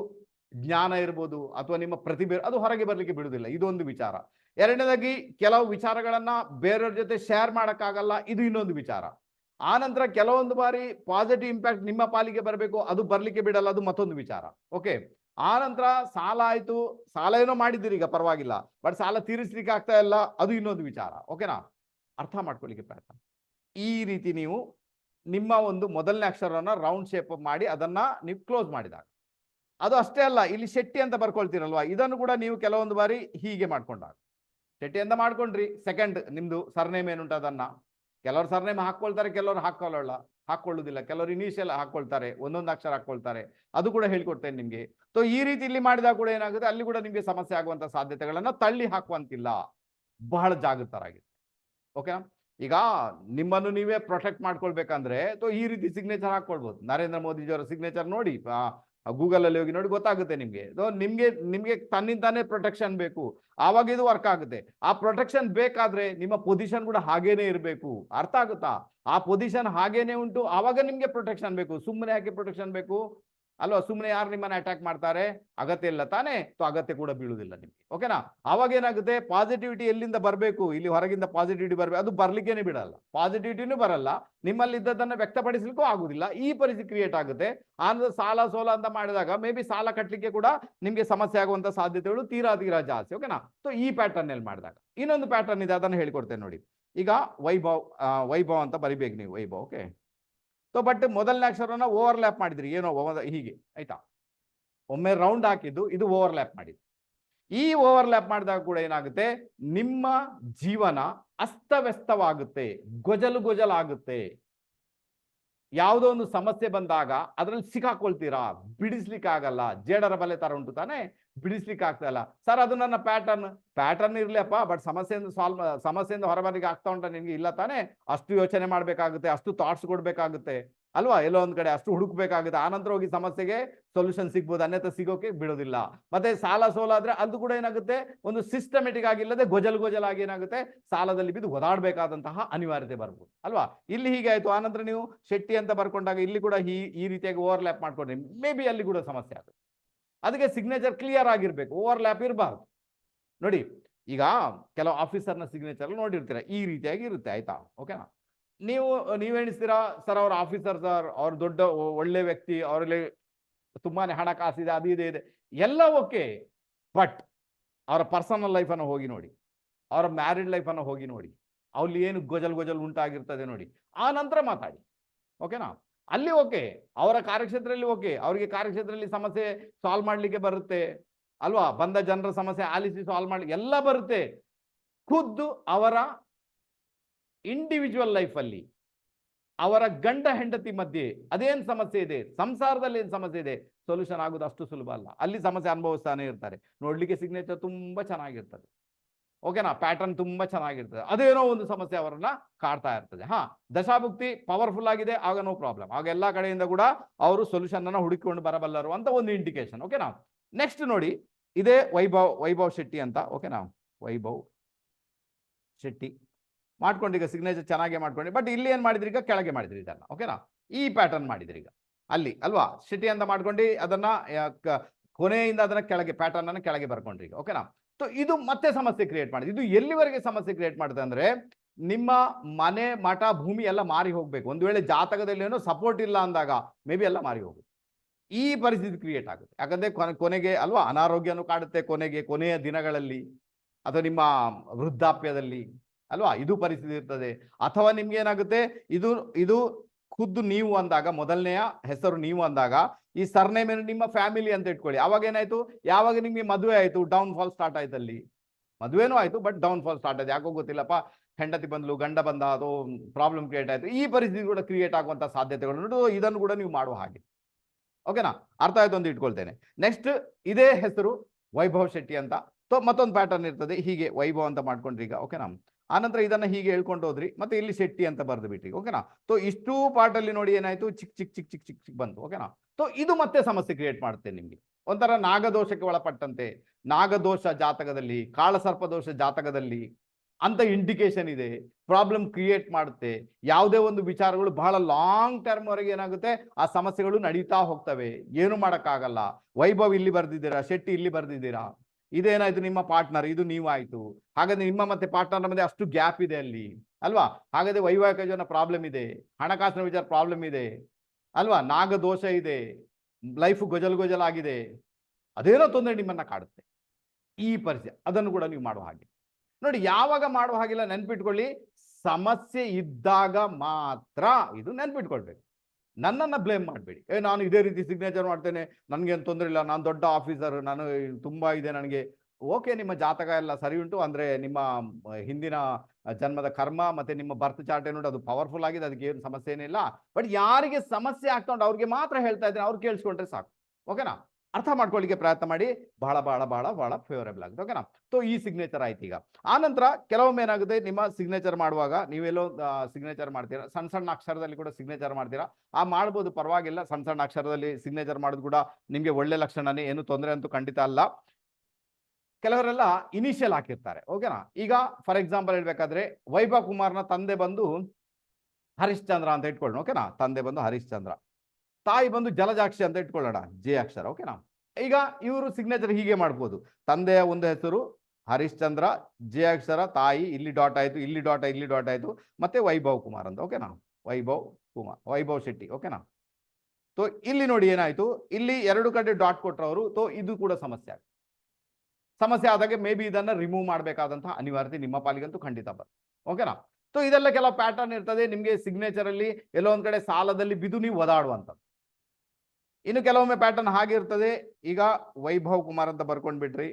ಜ್ಞಾನ ಇರ್ಬೋದು, ಅಥವಾ ನಿಮ್ಮ ಪ್ರತಿಭೆ, ಅದು ಹೊರಗೆ ಬರಲಿಕ್ಕೆ ಬಿಡುವುದಿಲ್ಲ, ಇದೊಂದು ವಿಚಾರ. ಎರಡನೇದಾಗಿ, ಕೆಲವು ವಿಚಾರಗಳನ್ನ ಬೇರೆಯವ್ರ ಜೊತೆ ಶೇರ್ ಮಾಡೋಕ್ಕಾಗಲ್ಲ, ಇದು ಇನ್ನೊಂದು ವಿಚಾರ. ಆನಂತರ ನಂತರ ಕೆಲವೊಂದು ಬಾರಿ ಪಾಸಿಟಿವ್ ಇಂಪ್ಯಾಕ್ಟ್ ನಿಮ್ಮ ಪಾಲಿಗೆ ಬರಬೇಕು, ಅದು ಬರ್ಲಿಕ್ಕೆ ಬಿಡಲ್ಲ, ಅದು ಮತ್ತೊಂದು ವಿಚಾರ ಓಕೆ ಆ ನಂತರ ಸಾಲ ಆಯ್ತು. ಸಾಲ ಏನೋ ಮಾಡಿದ್ದೀರಿ ಈಗ, ಪರವಾಗಿಲ್ಲ. ಬಟ್ ಸಾಲ ತೀರಿಸ್ಲಿಕ್ಕೆ ಆಗ್ತಾ ಇಲ್ಲ. ಅದು ಇನ್ನೊಂದು ವಿಚಾರ. ಓಕೆನಾ ಅರ್ಥ ಮಾಡ್ಕೊಳ್ಳಿಕ್ಕೆ ಪ್ರಯತ್ನ. ಈ ರೀತಿ ನೀವು ನಿಮ್ಮ ಒಂದು ಮೊದಲನೇ ಅಕ್ಷರನ್ನ ರೌಂಡ್ ಶೇಪ್ ಮಾಡಿ ಅದನ್ನ ನೀವು ಕ್ಲೋಸ್ ಮಾಡಿದಾಗ. ಅದು ಅಷ್ಟೇ ಅಲ್ಲ, ಇಲ್ಲಿ ಶೆಟ್ಟಿ ಅಂತ ಬರ್ಕೊಳ್ತೀರಲ್ವಾ? ಇದನ್ನು ಕೂಡ ನೀವು ಕೆಲವೊಂದು ಬಾರಿ ಹೀಗೆ ಮಾಡ್ಕೊಂಡಾಗ. ಶೆಟ್ಟಿ ಅಂತ ಮಾಡ್ಕೊಂಡ್ರಿ. ಸೆಕೆಂಡ್ ನಿಮ್ದು ಸರ್ನೇಮ್ ಏನುಂಟು ಅದನ್ನ. ಕೆಲವರು ಸರ್ನೇಮ್ ಹಾಕ್ಕೊಳ್ತಾರೆ, ಕೆಲವರು ಹಾಕೊಳ್ಳಲ್ಲ ಹಾಕೊಳ್ಳುದಿಲ್ಲ ಕೆಲವರು ಇನಿಷಿಯಲ್ ಹಾಕೊಳ್ತಾರೆ, ಒಂದೊಂದು ಅಕ್ಷರ ಹಾಕೊಳ್ತಾರೆ. ಅದು ಕೂಡ ಹೇಳ್ಕೊಡ್ತೇನೆ ನಿಮ್ಗೆ. ಸೊ ಈ ರೀತಿ ಇಲ್ಲಿ ಮಾಡಿದಾಗ ಕೂಡ ಏನಾಗುತ್ತೆ? ಅಲ್ಲಿ ಕೂಡ ನಿಮ್ಗೆ ಸಮಸ್ಯೆ ಆಗುವಂತ ಸಾಧ್ಯತೆಗಳನ್ನ ತಳ್ಳಿ ಹಾಕುವಂತಿಲ್ಲ. ಬಹಳ ಜಾಗೃತರಾಗಿದೆ ಓಕೆನಾ ಈಗ ನಿಮ್ಮನ್ನು ನೀವೇ ಪ್ರೊಟೆಕ್ಟ್ ಮಾಡ್ಕೊಳ್ಬೇಕಂದ್ರೆ ಸೊ ಈ ರೀತಿ ಸಿಗ್ನೇಚರ್ ಹಾಕೊಳ್ಬಹುದು ನರೇಂದ್ರ ಮೋದಿಜಿಯವರ ಸಿಗ್ನೇಚರ್ ನೋಡಿ ಗೂಗಲ್ ಅಲ್ಲಿ ಹೋಗಿ ನೋಡಿ ಗೊತ್ತಾಗುತ್ತೆ ನಿಮ್ಗೆ. ಸೊ ನಿಮ್ಗೆ ನಿಮ್ಗೆ ತನ್ನಿಂದಾನೇ ಪ್ರೊಟೆಕ್ಷನ್ ಬೇಕು. ಆವಾಗ ಇದು ವರ್ಕ್ ಆಗುತ್ತೆ. ಆ ಪ್ರೊಟೆಕ್ಷನ್ ಬೇಕಾದ್ರೆ ನಿಮ್ಮ ಪೊಸಿಷನ್ ಕೂಡ ಹಾಗೇನೆ ಇರಬೇಕು. ಅರ್ಥ ಆಗುತ್ತಾ? ಆ ಪೊಸಿಷನ್ ಹಾಗೇನೆ ಉಂಟು. ಆವಾಗ ನಿಮ್ಗೆ ಪ್ರೊಟೆಕ್ಷನ್ ಬೇಕು. ಸುಮ್ಮನೆ ಯಾಕೆ ಪ್ರೊಟೆಕ್ಷನ್ ಬೇಕು? ಅಲ್ವಾ? ಸುಮ್ಮನೆ ಯಾರು ನಿಮ್ಮನ್ನ ಅಟ್ಯಾಕ್ ಮಾಡ್ತಾರೆ? ಅಗತ್ಯ ಇಲ್ಲ ತಾನೇ? ಸೊ ಅಗತ್ಯ ಕೂಡ ಬೀಳುವುದಿಲ್ಲ ನಿಮಗೆ. ಓಕೆನಾ ಅವಾಗ ಏನಾಗುತ್ತೆ? ಪಾಸಿಟಿವಿಟಿ ಎಲ್ಲಿಂದ ಬರಬೇಕು? ಇಲ್ಲಿ ಹೊರಗಿಂದ ಪಾಸಿಟಿವಿಟಿ ಬರಬೇಕು. ಅದು ಬರ್ಲಿಕ್ಕೇನೆ ಬಿಡಲ್ಲ. ಪಾಸಿಟಿವಿಟಿನೂ ಬರಲ್ಲ. ನಿಮ್ಮಲ್ಲಿ ಇದ್ದದನ್ನ ವ್ಯಕ್ತಪಡಿಸಲಿಕ್ಕೂ ಆಗುದಿಲ್ಲ. ಈ ಪರಿಸ್ಥಿತಿ ಕ್ರಿಯೇಟ್ ಆಗುತ್ತೆ. ಆನಂತರ ಸಾಲ ಸೋಲ ಅಂತ ಮಾಡಿದಾಗ ಮೇ ಬಿ ಸಾಲ ಕಟ್ಟಲಿಕ್ಕೆ ಕೂಡ ನಿಮ್ಗೆ ಸಮಸ್ಯೆ ಆಗುವಂತ ಸಾಧ್ಯತೆಗಳು ತೀರಾ ತೀರಾ ಜಾಸ್ತಿ. ಓಕೆನಾ ಸೊ ಈ ಪ್ಯಾಟರ್ನ್ ಅಲ್ಲಿ ಮಾಡಿದಾಗ. ಇನ್ನೊಂದು ಪ್ಯಾಟರ್ನ್ ಇದೆ, ಅದನ್ನು ಹೇಳಿಕೊಡ್ತೇನೆ ನೋಡಿ. ಈಗ ವೈಭವ್ ವೈಭವ್ ಅಂತ ಬರಿಬೇಕು ನೀವು, ವೈಭವ್ ಓಕೆ ಸೊ ಬಟ್ ಮೊದಲನೇ ಅಕ್ಷರನ ಓವರ್ಲ್ಯಾಪ್ ಮಾಡಿದ್ರಿ, ಏನೋ ಹೀಗೆ, ಆಯ್ತಾ? ಒಮ್ಮೆ ರೌಂಡ್ ಹಾಕಿದ್ದು, ಇದು ಓವರ್ಲ್ಯಾಪ್ ಮಾಡಿದ್ದು. ಈ ಓವರ್ಲ್ಯಾಪ್ ಮಾಡಿದಾಗ ಕೂಡ ಏನಾಗುತ್ತೆ? ನಿಮ್ಮ ಜೀವನ ಅಸ್ತವ್ಯಸ್ತವಾಗುತ್ತೆ, ಗೊಜಲು ಗೊಜಲಾಗುತ್ತೆ. ಯಾವುದೋ ಒಂದು ಸಮಸ್ಯೆ ಬಂದಾಗ, ಅದರಲ್ಲಿ ಸಿಕ್ಕಾಕೊಳ್ತೀರಾ? ಬಿಡಿಸ್ಲಿಕ್ಕೆ ಆಗಲ್ಲ ಜೇಡರ ಬಲೆ ತರ ಉಂಟು ತಾನೇ? ಬಿಡಿಸ್ಲಿಕ್ಕೆ ಆಗ್ತಾ ಇಲ್ಲ. ಸರ್, ಅದು ನನ್ನ ಪ್ಯಾಟರ್ನ್ ಪ್ಯಾಟರ್ನ್ ಇರ್ಲಿಪ್ಪ ಬಟ್ ಸಮಸ್ಯೆಯಿಂದ ಸಾಲ್ವ್ ಸಮಸ್ಯೆಯಿಂದ ಹೊರಬರಿಗೆ ಆಗ್ತಾ ಉಂಟ ನಿಮ್ಗೆ ಇಲ್ಲ ತಾನೇ. ಅಷ್ಟು ಯೋಚನೆ ಮಾಡ್ಬೇಕಾಗುತ್ತೆ, ಅಷ್ಟು ಥಾಟ್ಸ್ ಕೊಡ್ಬೇಕಾಗುತ್ತೆ. ಅಲ್ವಾ? ಎಲ್ಲೋ ಒಂದ್ ಕಡೆ ಅಷ್ಟು ಹುಡುಕ್ಬೇಕಾಗುತ್ತೆ. ಆನಂತರ ಹೋಗಿ ಸಮಸ್ಯೆಗೆ ಸೊಲ್ಯೂಷನ್ ಸಿಗ್ಬೋದು ಅನ್ಯತ ಸಿಗೋಕೆ ಬಿಡೋದಿಲ್ಲ. ಮತ್ತೆ ಸಾಲ ಸೋಲ ಆದ್ರೆ ಅದು ಕೂಡ ಏನಾಗುತ್ತೆ? ಒಂದು ಸಿಸ್ಟಮೆಟಿಕ್ ಆಗಿಲ್ಲದೆ ಗೊಜಲ್ ಗೊಜಲ್ ಆಗಿ ಏನಾಗುತ್ತೆ? ಸಾಲದಲ್ಲಿ ಬಿದ್ದು ಒದಾಡಬೇಕಾದಂತಹ ಅನಿವಾರ್ಯತೆ ಬರ್ಬೋದು. ಅಲ್ವಾ? ಇಲ್ಲಿ ಹೀಗೆ ಆಯ್ತು. ಆನಂತರ ನೀವು ಶೆಟ್ಟಿ ಅಂತ ಬರ್ಕೊಂಡಾಗ ಇಲ್ಲಿ ಕೂಡ ಈ ಈ ರೀತಿಯಾಗಿ ಓವರ್ಲ್ಯಾಪ್ ಮಾಡ್ಕೊಂಡ್ರಿ. ಮೇ ಬಿ ಅಲ್ಲಿ ಕೂಡ ಸಮಸ್ಯೆ ಆಗುತ್ತೆ. ಅದಕ್ಕೆ ಸಿಗ್ನೇಚರ್ ಕ್ಲಿಯರ್ ಆಗಿರ್ಬೇಕು ಓವರ್ ಲ್ಯಾಪ್ ಇರಬಾರ್ದು. ನೋಡಿ, ಈಗ ಕೆಲವು ಆಫೀಸರ್ನ ಸಿಗ್ನೇಚರ್ ನೋಡಿರ್ತೀರ, ಈ ರೀತಿಯಾಗಿ ಇರುತ್ತೆ, ಆಯ್ತಾ? ಓಕೆನಾ ನೀವು ನೀವೇಣಿಸ್ತೀರಾ ಸರ್, ಅವ್ರ ಆಫೀಸರ್ ಸರ್, ಅವ್ರ ದೊಡ್ಡ ಒಳ್ಳೆ ವ್ಯಕ್ತಿ, ಅವರಲ್ಲಿ ತುಂಬಾನೇ ಹಣಕಾಸಿದೆ ಅದು ಇದೆ ಇದೆ. ಎಲ್ಲ ಓಕೆ ಬಟ್ ಅವರ ಪರ್ಸನಲ್ ಲೈಫನ್ನು ಹೋಗಿ ನೋಡಿ. ಅವರ ಮ್ಯಾರಿಡ್ ಲೈಫನ್ನು ಹೋಗಿ ನೋಡಿ. ಅವ್ರಲ್ಲಿ ಏನು ಗೊಜಲ್ ಗೊಜಲ್ ಉಂಟಾಗಿರ್ತದೆ ನೋಡಿ. ಆ ನಂತರ ಮಾತಾಡಿ. ಓಕೆನಾ ಅಲ್ಲಿ ಓಕೆ, ಅವರ ಕಾರ್ಯಕ್ಷೇತ್ರದಲ್ಲಿ ಓಕೆ, ಅವರಿಗೆ ಕಾರ್ಯಕ್ಷೇತ್ರದಲ್ಲಿ ಸಮಸ್ಯೆ ಸಾಲ್ವ್ ಮಾಡ್ಲಿಕ್ಕೆ ಬರುತ್ತೆ. ಅಲ್ವಾ? ಬಂದ ಜನರ ಸಮಸ್ಯೆ ಆಲಿಸಿ ಸಾಲ್ವ್ ಮಾಡ್ಲಿ, ಎಲ್ಲ ಬರುತ್ತೆ. ಖುದ್ದು ಅವರ ಇಂಡಿವಿಜುವಲ್ ಲೈಫಲ್ಲಿ ಅವರ ಗಂಡ ಹೆಂಡತಿ ಮಧ್ಯೆ ಅದೇನ್ ಸಮಸ್ಯೆ ಇದೆ? ಸಂಸಾರದಲ್ಲಿ ಏನ್ ಸಮಸ್ಯೆ ಇದೆ? ಸೊಲ್ಯೂಷನ್ ಆಗೋದು ಅಷ್ಟು ಸುಲಭ ಅಲ್ಲ. ಅಲ್ಲಿ ಸಮಸ್ಯೆ ಅನುಭವಿಸ್ತಾನೆ ಇರ್ತಾರೆ. ನೋಡ್ಲಿಕ್ಕೆ ಸಿಗ್ನೇಚರ್ ತುಂಬಾ ಚೆನ್ನಾಗಿರ್ತದೆ. ಓಕೆನಾ ಪ್ಯಾಟರ್ನ್ ತುಂಬಾ ಚೆನ್ನಾಗಿರ್ತದೆ. ಅದೇನೋ ಒಂದು ಸಮಸ್ಯೆ ಅವರನ್ನ ಕಾಡ್ತಾ ಇರ್ತದೆ. ಹಾ, ದಶಾಭುಕ್ತಿ ಪವರ್ಫುಲ್ ಆಗಿದೆ, ಆಗ ನೋ ಪ್ರಾಬ್ಲಮ್ ಆಗ ಎಲ್ಲಾ ಕಡೆಯಿಂದ ಕೂಡ ಅವರು ಸೊಲ್ಯೂಷನ್ ಅನ್ನ ಹುಡುಕಿಕೊಂಡು ಬರಬಲ್ಲರು ಅಂತ ಒಂದು ಇಂಡಿಕೇಶನ್ ಓಕೆನಾ ನೆಕ್ಸ್ಟ್ ನೋಡಿ, ಇದೇ ವೈಭವ್ ವೈಭವ್ ಶೆಟ್ಟಿ ಅಂತ. ಓಕೆನಾ ವೈಭವ್ ಶೆಟ್ಟಿ. ಮಾಡ್ಕೊಂಡು ಈಗ ಸಿಗ್ನೇಚರ್ ಚೆನ್ನಾಗಿ ಮಾಡ್ಕೊಂಡು. ಬಟ್ ಇಲ್ಲಿ ಏನ್ ಮಾಡಿದ್ರಿ ಈಗ? ಕೆಳಗೆ ಮಾಡಿದ್ರಿ ಇದನ್ನ. ಓಕೆನಾ ಈ ಪ್ಯಾಟರ್ನ್ ಮಾಡಿದ್ರಿ ಈಗ. ಅಲ್ಲಿ, ಅಲ್ವಾ? ಶೆಟ್ಟಿ ಅಂತ ಮಾಡ್ಕೊಂಡು ಅದನ್ನ ಕೊನೆಯಿಂದ ಅದನ್ನ ಕೆಳಗೆ ಪ್ಯಾಟರ್ನ್ ಅನ್ನ ಕೆಳಗೆ ಬರ್ಕೊಂಡ್ರಿ ಈಗ. ಓಕೆನಾ ಇದು ಮತ್ತೆ ಸಮಸ್ಯೆ ಕ್ರಿಯೇಟ್ ಮಾಡಿದೆ. ಇದು ಎಲ್ಲಿವರೆಗೆ ಸಮಸ್ಯೆ ಕ್ರಿಯೇಟ್ ಮಾಡುತ್ತೆ ಅಂದ್ರೆ, ನಿಮ್ಮ ಮನೆ, ಮಠ, ಭೂಮಿ ಎಲ್ಲ ಮಾರಿ ಹೋಗ್ಬೇಕು. ಒಂದು ವೇಳೆ ಜಾತಕದಲ್ಲಿ ಏನೋ ಸಪೋರ್ಟ್ ಇಲ್ಲ ಅಂದಾಗ ಮೇ ಬಿ ಎಲ್ಲ ಮಾರಿ ಹೋಗುತ್ತೆ. ಈ ಪರಿಸ್ಥಿತಿ ಕ್ರಿಯೇಟ್ ಆಗುತ್ತೆ. ಯಾಕಂದ್ರೆ ಕೊನೆ, ಕೊನೆಗೆ ಅಲ್ವಾ, ಅನಾರೋಗ್ಯನೂ ಕಾಡುತ್ತೆ ಕೊನೆಗೆ, ಕೊನೆಯ ದಿನಗಳಲ್ಲಿ, ಅಥವಾ ನಿಮ್ಮ ವೃದ್ಧಾಪ್ಯದಲ್ಲಿ, ಅಲ್ವಾ, ಇದು ಪರಿಸ್ಥಿತಿ ಇರ್ತದೆ. ಅಥವಾ ನಿಮ್ಗೆ ಏನಾಗುತ್ತೆ, ಇದು ಇದು ಖುದ್ದು ನೀವು ಅಂದಾಗ, ಮೊದಲನೆಯ ಹೆಸರು ನೀವು ಅಂದಾಗ ಈ ಸರ್ನೇಮ್ ನಿಮ್ಮ ಫ್ಯಾಮಿಲಿ ಅಂತ ಇಟ್ಕೊಳ್ಳಿ. ಅವಾಗ ಏನಾಯ್ತು? ಯಾವಾಗ ನಿಮ್ಗೆ ಮದುವೆ ಆಯ್ತು? ಡೌನ್ ಫಾಲ್ ಸ್ಟಾರ್ಟ್ ಆಯ್ತು ಅಲ್ಲಿ ಮದುವೆನೂ ಆಯ್ತು ಬಟ್ ಡೌನ್ ಫಾಲ್ ಸ್ಟಾರ್ಟ್ ಆಯ್ತು. ಯಾಕೋ ಗೊತ್ತಿಲ್ಲಪ್ಪ? ಹೆಂಡತಿ ಬಂದ್ಲು, ಗಂಡ ಬಂದ, ಅದು ಪ್ರಾಬ್ಲಮ್ ಕ್ರಿಯೇಟ್ ಆಯ್ತು. ಈ ಪರಿಸ್ಥಿತಿ ಕೂಡ ಕ್ರಿಯೇಟ್ ಆಗುವಂತ ಸಾಧ್ಯತೆಗಳು ಇದನ್ನು ಕೂಡ ನೀವು ಮಾಡುವ ಹಾಗೆ. ಓಕೆನಾ ಅರ್ಥ ಆಯ್ತು ಅಂತ ಇಟ್ಕೊಳ್ತೇನೆ. ನೆಕ್ಸ್ಟ್ ಇದೇ ಹೆಸರು ವೈಭವ್ ಶೆಟ್ಟಿ ಅಂತ. ಸೊ ಮತ್ತೊಂದು ಪ್ಯಾಟರ್ನ್ ಇರ್ತದೆ. ಹೀಗೆ ವೈಭವ್ ಅಂತ ಮಾಡ್ಕೊಂಡ್ರಿ ಈಗ ಓಕೆನಾ ಆನಂತರ ಇದನ್ನ ಹೀಗೆ ಹೇಳ್ಕೊಂಡು ಹೋದ್ರಿ, ಮತ್ತೆ ಇಲ್ಲಿ ಶೆಟ್ಟಿ ಅಂತ ಬರೆದು ಬಿಟ್ಟಿ ಓಕೆನಾ ಸೊ ಇಷ್ಟು ಪಾರ್ಟ್ ಅಲ್ಲಿ ನೋಡಿ ಏನಾಯ್ತು? ಚಿಕ್ ಚಿಕ್ ಚಿಕ್ ಚಿಕ್ ಚಿಕ್ ಚಿಕ್ ಬಂತು ಓಕೆನಾ ಸೊ ಇದು ಮತ್ತೆ ಸಮಸ್ಯೆ ಕ್ರಿಯೇಟ್ ಮಾಡುತ್ತೆ ನಿಮ್ಗೆ. ಒಂಥರ ನಾಗದೋಷಕ್ಕೆ ಒಳಪಟ್ಟಂತೆ, ನಾಗದೋಷ ಜಾತಕದಲ್ಲಿ, ಕಾಳಸರ್ಪದೋಷ ಜಾತಕದಲ್ಲಿ ಅಂತ ಇಂಡಿಕೇಶನ್ ಇದೆ ಪ್ರಾಬ್ಲಮ್ ಕ್ರಿಯೇಟ್ ಮಾಡುತ್ತೆ. ಯಾವುದೇ ಒಂದು ವಿಚಾರಗಳು ಬಹಳ ಲಾಂಗ್ ಟರ್ಮ್ ವರೆಗೆ ಏನಾಗುತ್ತೆ? ಆ ಸಮಸ್ಯೆಗಳು ನಡೀತಾ ಹೋಗ್ತವೆ. ಏನು ಮಾಡಕ್ಕಾಗಲ್ಲ. ವೈಭವ್ ಇಲ್ಲಿ ಬರ್ದಿದ್ದೀರಾ? ಶೆಟ್ಟಿ ಇಲ್ಲಿ ಬರ್ದಿದ್ದೀರಾ? ಇದೇನಾಯ್ತು ನಿಮ್ಮ ಪಾರ್ಟ್ನರ್ ಇದು ನೀವಾಯ್ತು. ಹಾಗಾದ್ರೆ ನಿಮ್ಮ ಮತ್ತೆ ಪಾರ್ಟ್ನರ್ ಮಧ್ಯೆ ಅಷ್ಟು ಗ್ಯಾಪ್ ಇದೆ ಅಲ್ಲಿ. ಅಲ್ವಾ? ಹಾಗಾದ್ರೆ ವೈವಾಹಿಕ ಜನ ಪ್ರಾಬ್ಲಮ್ ಇದೆ. ಹಣಕಾಸಿನ ವಿಚಾರ ಪ್ರಾಬ್ಲಮ್ ಇದೆ. ಅಲ್ವಾ? ನಾಗದೋಷ ಇದೆ. ಲೈಫ್ ಗೊಜಲ್ ಗೊಜಲ್ ಆಗಿದೆ. ಅದೇನೋ ತೊಂದರೆ ನಿಮ್ಮನ್ನ ಕಾಡುತ್ತೆ. ಈ ಪರಿಸ್ಥಿತಿ, ಅದನ್ನು ಕೂಡ ನೀವು ಮಾಡುವ ಹಾಗೆ. ನೋಡಿ, ಯಾವಾಗ ಮಾಡುವ ಹಾಗಿಲ್ಲ ನೆನ್ಪಿಟ್ಕೊಳ್ಳಿ. ಸಮಸ್ಯೆ ಇದ್ದಾಗ ಮಾತ್ರ ಇದು ನೆನ್ಪಿಟ್ಕೊಳ್ಬೇಕು. ನನ್ನನ್ನು ಬ್ಲೇಮ್ ಮಾಡಬೇಡಿ. ಏ, ನಾನು ಇದೇ ರೀತಿ ಸಿಗ್ನೇಚರ್ ಮಾಡ್ತೇನೆ, ನನಗೇನು ತೊಂದರೆ ಇಲ್ಲ, ನಾನು ದೊಡ್ಡ ಆಫೀಸರ್ ನಾನು ತುಂಬ ಇದೆ ನನಗೆ. ಓಕೆ ನಿಮ್ಮ ಜಾತಕ ಎಲ್ಲ ಸರಿ ಉಂಟು, ಅಂದರೆ ನಿಮ್ಮ ಹಿಂದಿನ ಜನ್ಮದ ಕರ್ಮ ಮತ್ತೆ ನಿಮ್ಮ ಬರ್ತ್ ಚಾರ್ಟ್ ಏನು ಅದು ಪವರ್ಫುಲ್ ಆಗಿದೆ, ಅದಕ್ಕೆ ಏನು ಸಮಸ್ಯೆ ಏನಿಲ್ಲ ಬಟ್ ಯಾರಿಗೆ ಸಮಸ್ಯೆ ಆಗ್ತಾ ಉಂಟು, ಅವ್ರಿಗೆ ಮಾತ್ರ ಹೇಳ್ತಾ ಇದ್ದೀನಿ, ಅವ್ರು ಕೇಳಿಸ್ಕೊಂಡ್ರೆ ಸಾಕು. ಓಕೆನಾ ಅರ್ಥ ಮಾಡ್ಕೊಳ್ಳಿಕ್ಕೆ ಪ್ರಯತ್ನ ಮಾಡಿ. ಬಹಳ ಬಹಳ ಬಹಳ ಬಹಳ ಫೇವರೇಬಲ್ ಆಗುತ್ತೆ. ಓಕೆನಾ ಸೊ ಈ ಸಿಗ್ನೇಚರ್ ಆಯ್ತು ಈಗ. ಆನಂತರ ಕೆಲವೊಮ್ಮೆ ಏನಾಗುತ್ತೆ? ನಿಮ್ಮ ಸಿಗ್ನೇಚರ್ ಮಾಡುವಾಗ ನೀವೆಲ್ಲೋ ಸಿಗ್ನೇಚರ್ ಮಾಡ್ತೀರಾ? ಸಣ್ಣ ಸಣ್ಣ ಅಕ್ಷರದಲ್ಲಿ ಕೂಡ ಸಿಗ್ನೇಚರ್ ಮಾಡ್ತೀರಾ? ಆ, ಮಾಡ್ಬೋದು, ಪರವಾಗಿಲ್ಲ. ಸಣ್ಣ ಸಣ್ಣ ಅಕ್ಷರದಲ್ಲಿ ಸಿಗ್ನೇಚರ್ ಮಾಡೋದು ಕೂಡ ನಿಮಗೆ ಒಳ್ಳೆ ಲಕ್ಷಣನೇ. ಏನು ತೊಂದರೆ ಅಂತೂ ಖಂಡಿತ ಅಲ್ಲ. ಕೆಲವರೆಲ್ಲ ಇನಿಷಿಯಲ್ ಹಾಕಿರ್ತಾರೆ. ಓಕೆನಾ ಈಗ ಫಾರ್ ಎಕ್ಸಾಂಪಲ್ ಹೇಳ್ಬೇಕಾದ್ರೆ, ವೈಭವ್ ಕುಮಾರ್ನ ತಂದೆ ಬಂದು ಹರಿಶ್ಚಂದ್ರ ಅಂತ ಇಟ್ಕೊಳ್ಳೋಣ. ಓಕೆನಾ ತಂದೆ ಬಂದು ಹರಿಶ್ಚಂದ್ರ. ತಾಯಿ ಬಂದು ಜಲಜಾಕ್ಷಿ ಅಂತ ಇಟ್ಕೊಳ್ಳೋಣ, ಜೆ ಅಕ್ಷರ ಓಕೆನಾ ಈಗ ಇವರು ಸಿಗ್ನೇಚರ್ ಹೀಗೆ ಮಾಡ್ಬೋದು. ತಂದೆಯ ಒಂದು ಹೆಸರು ಹರಿಶ್ಚಂದ್ರ, ಜೆ ಅಕ್ಷರ, ತಾಯಿ, ಇಲ್ಲಿ ಡಾಟ್ ಆಯ್ತು, ಇಲ್ಲಿ ಡಾಟ್ ಇಲ್ಲಿ ಡಾಟ್ ಆಯ್ತು, ಮತ್ತೆ ವೈಭವ್ ಕುಮಾರ್ ಅಂತ ಓಕೆನಾ ವೈಭವ್ ಕುಮಾರ್, ವೈಭವ್ ಶೆಟ್ಟಿ ಓಕೆನಾ ಸೊ ಇಲ್ಲಿ ನೋಡಿ ಏನಾಯ್ತು? ಇಲ್ಲಿ ಎರಡು ಕಡೆ ಡಾಟ್ ಕೊಟ್ಟರವರು ಸೊ ಇದು ಕೂಡ ಸಮಸ್ಯೆ ಸಮಸ್ಯೆ ಆದಾಗ ಮೇ ಬಿ ಇದನ್ನ ರಿಮೂವ್ ಮಾಡಬೇಕಾದಂತಹ ಅನಿವಾರ್ಯತೆ ನಿಮ್ಮ ಪಾಲಿಗಂತೂ ಖಂಡಿತ ಬರುತ್ತೆ ಓಕೆನಾ ಸೊ ಇದೆಲ್ಲ ಕೆಲವು ಪ್ಯಾಟರ್ನ್ ಇರ್ತದೆ, ನಿಮಗೆ ಸಿಗ್ನೇಚರ್ ಅಲ್ಲಿ ಎಲ್ಲೋ ಒಂದ್ ಕಡೆ ಸಾಲದಲ್ಲಿ ಬಿದ್ದು ನೀವು ಒದಾಡುವಂಥದ್ದು. ಇನ್ನು ಕೆಲವೊಮ್ಮೆ ಪ್ಯಾಟರ್ನ್ ಹಾಗೆ ಇರ್ತದೆ. ಈಗ ವೈಭವ್ ಕುಮಾರ್ ಅಂತ ಬರ್ಕೊಂಡ್ಬಿಟ್ರಿ.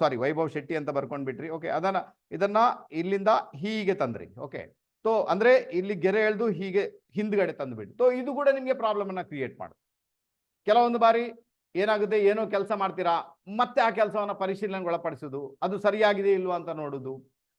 ಸಾರಿ ವೈಭವ್ ಶೆಟ್ಟಿ ಅಂತ ಬರ್ಕೊಂಡ್ಬಿಟ್ರಿ. ಓಕೆ ಅದನ್ನ, ಇದನ್ನ ಇಲ್ಲಿಂದ ಹೀಗೆ ತಂದ್ರಿ. ಓಕೆ ಸೊ ಅಂದ್ರೆ ಇಲ್ಲಿ ಗೆರೆ ಎಳೆದು ಹೀಗೆ ಹಿಂದ್ಗಡೆ ತಂದ್ಬಿಟ್ಟು ಸೊ ಇದು ಕೂಡ ನಿಮಗೆ ಪ್ರಾಬ್ಲಮ್ ಅನ್ನ ಕ್ರಿಯೇಟ್ ಮಾಡುತ್ತೆ. ಕೆಲವೊಂದು ಬಾರಿ ಏನಾಗುತ್ತೆ? ಏನೋ ಕೆಲಸ ಮಾಡ್ತೀರಾ? ಮತ್ತೆ ಆ ಕೆಲಸವನ್ನ ಪರಿಶೀಲನೆಗೆ ಒಳಪಡಿಸೋದು ಅದು ಸರಿಯಾಗಿದೆ ಇಲ್ವಾ ಅಂತ ನೋಡುದು.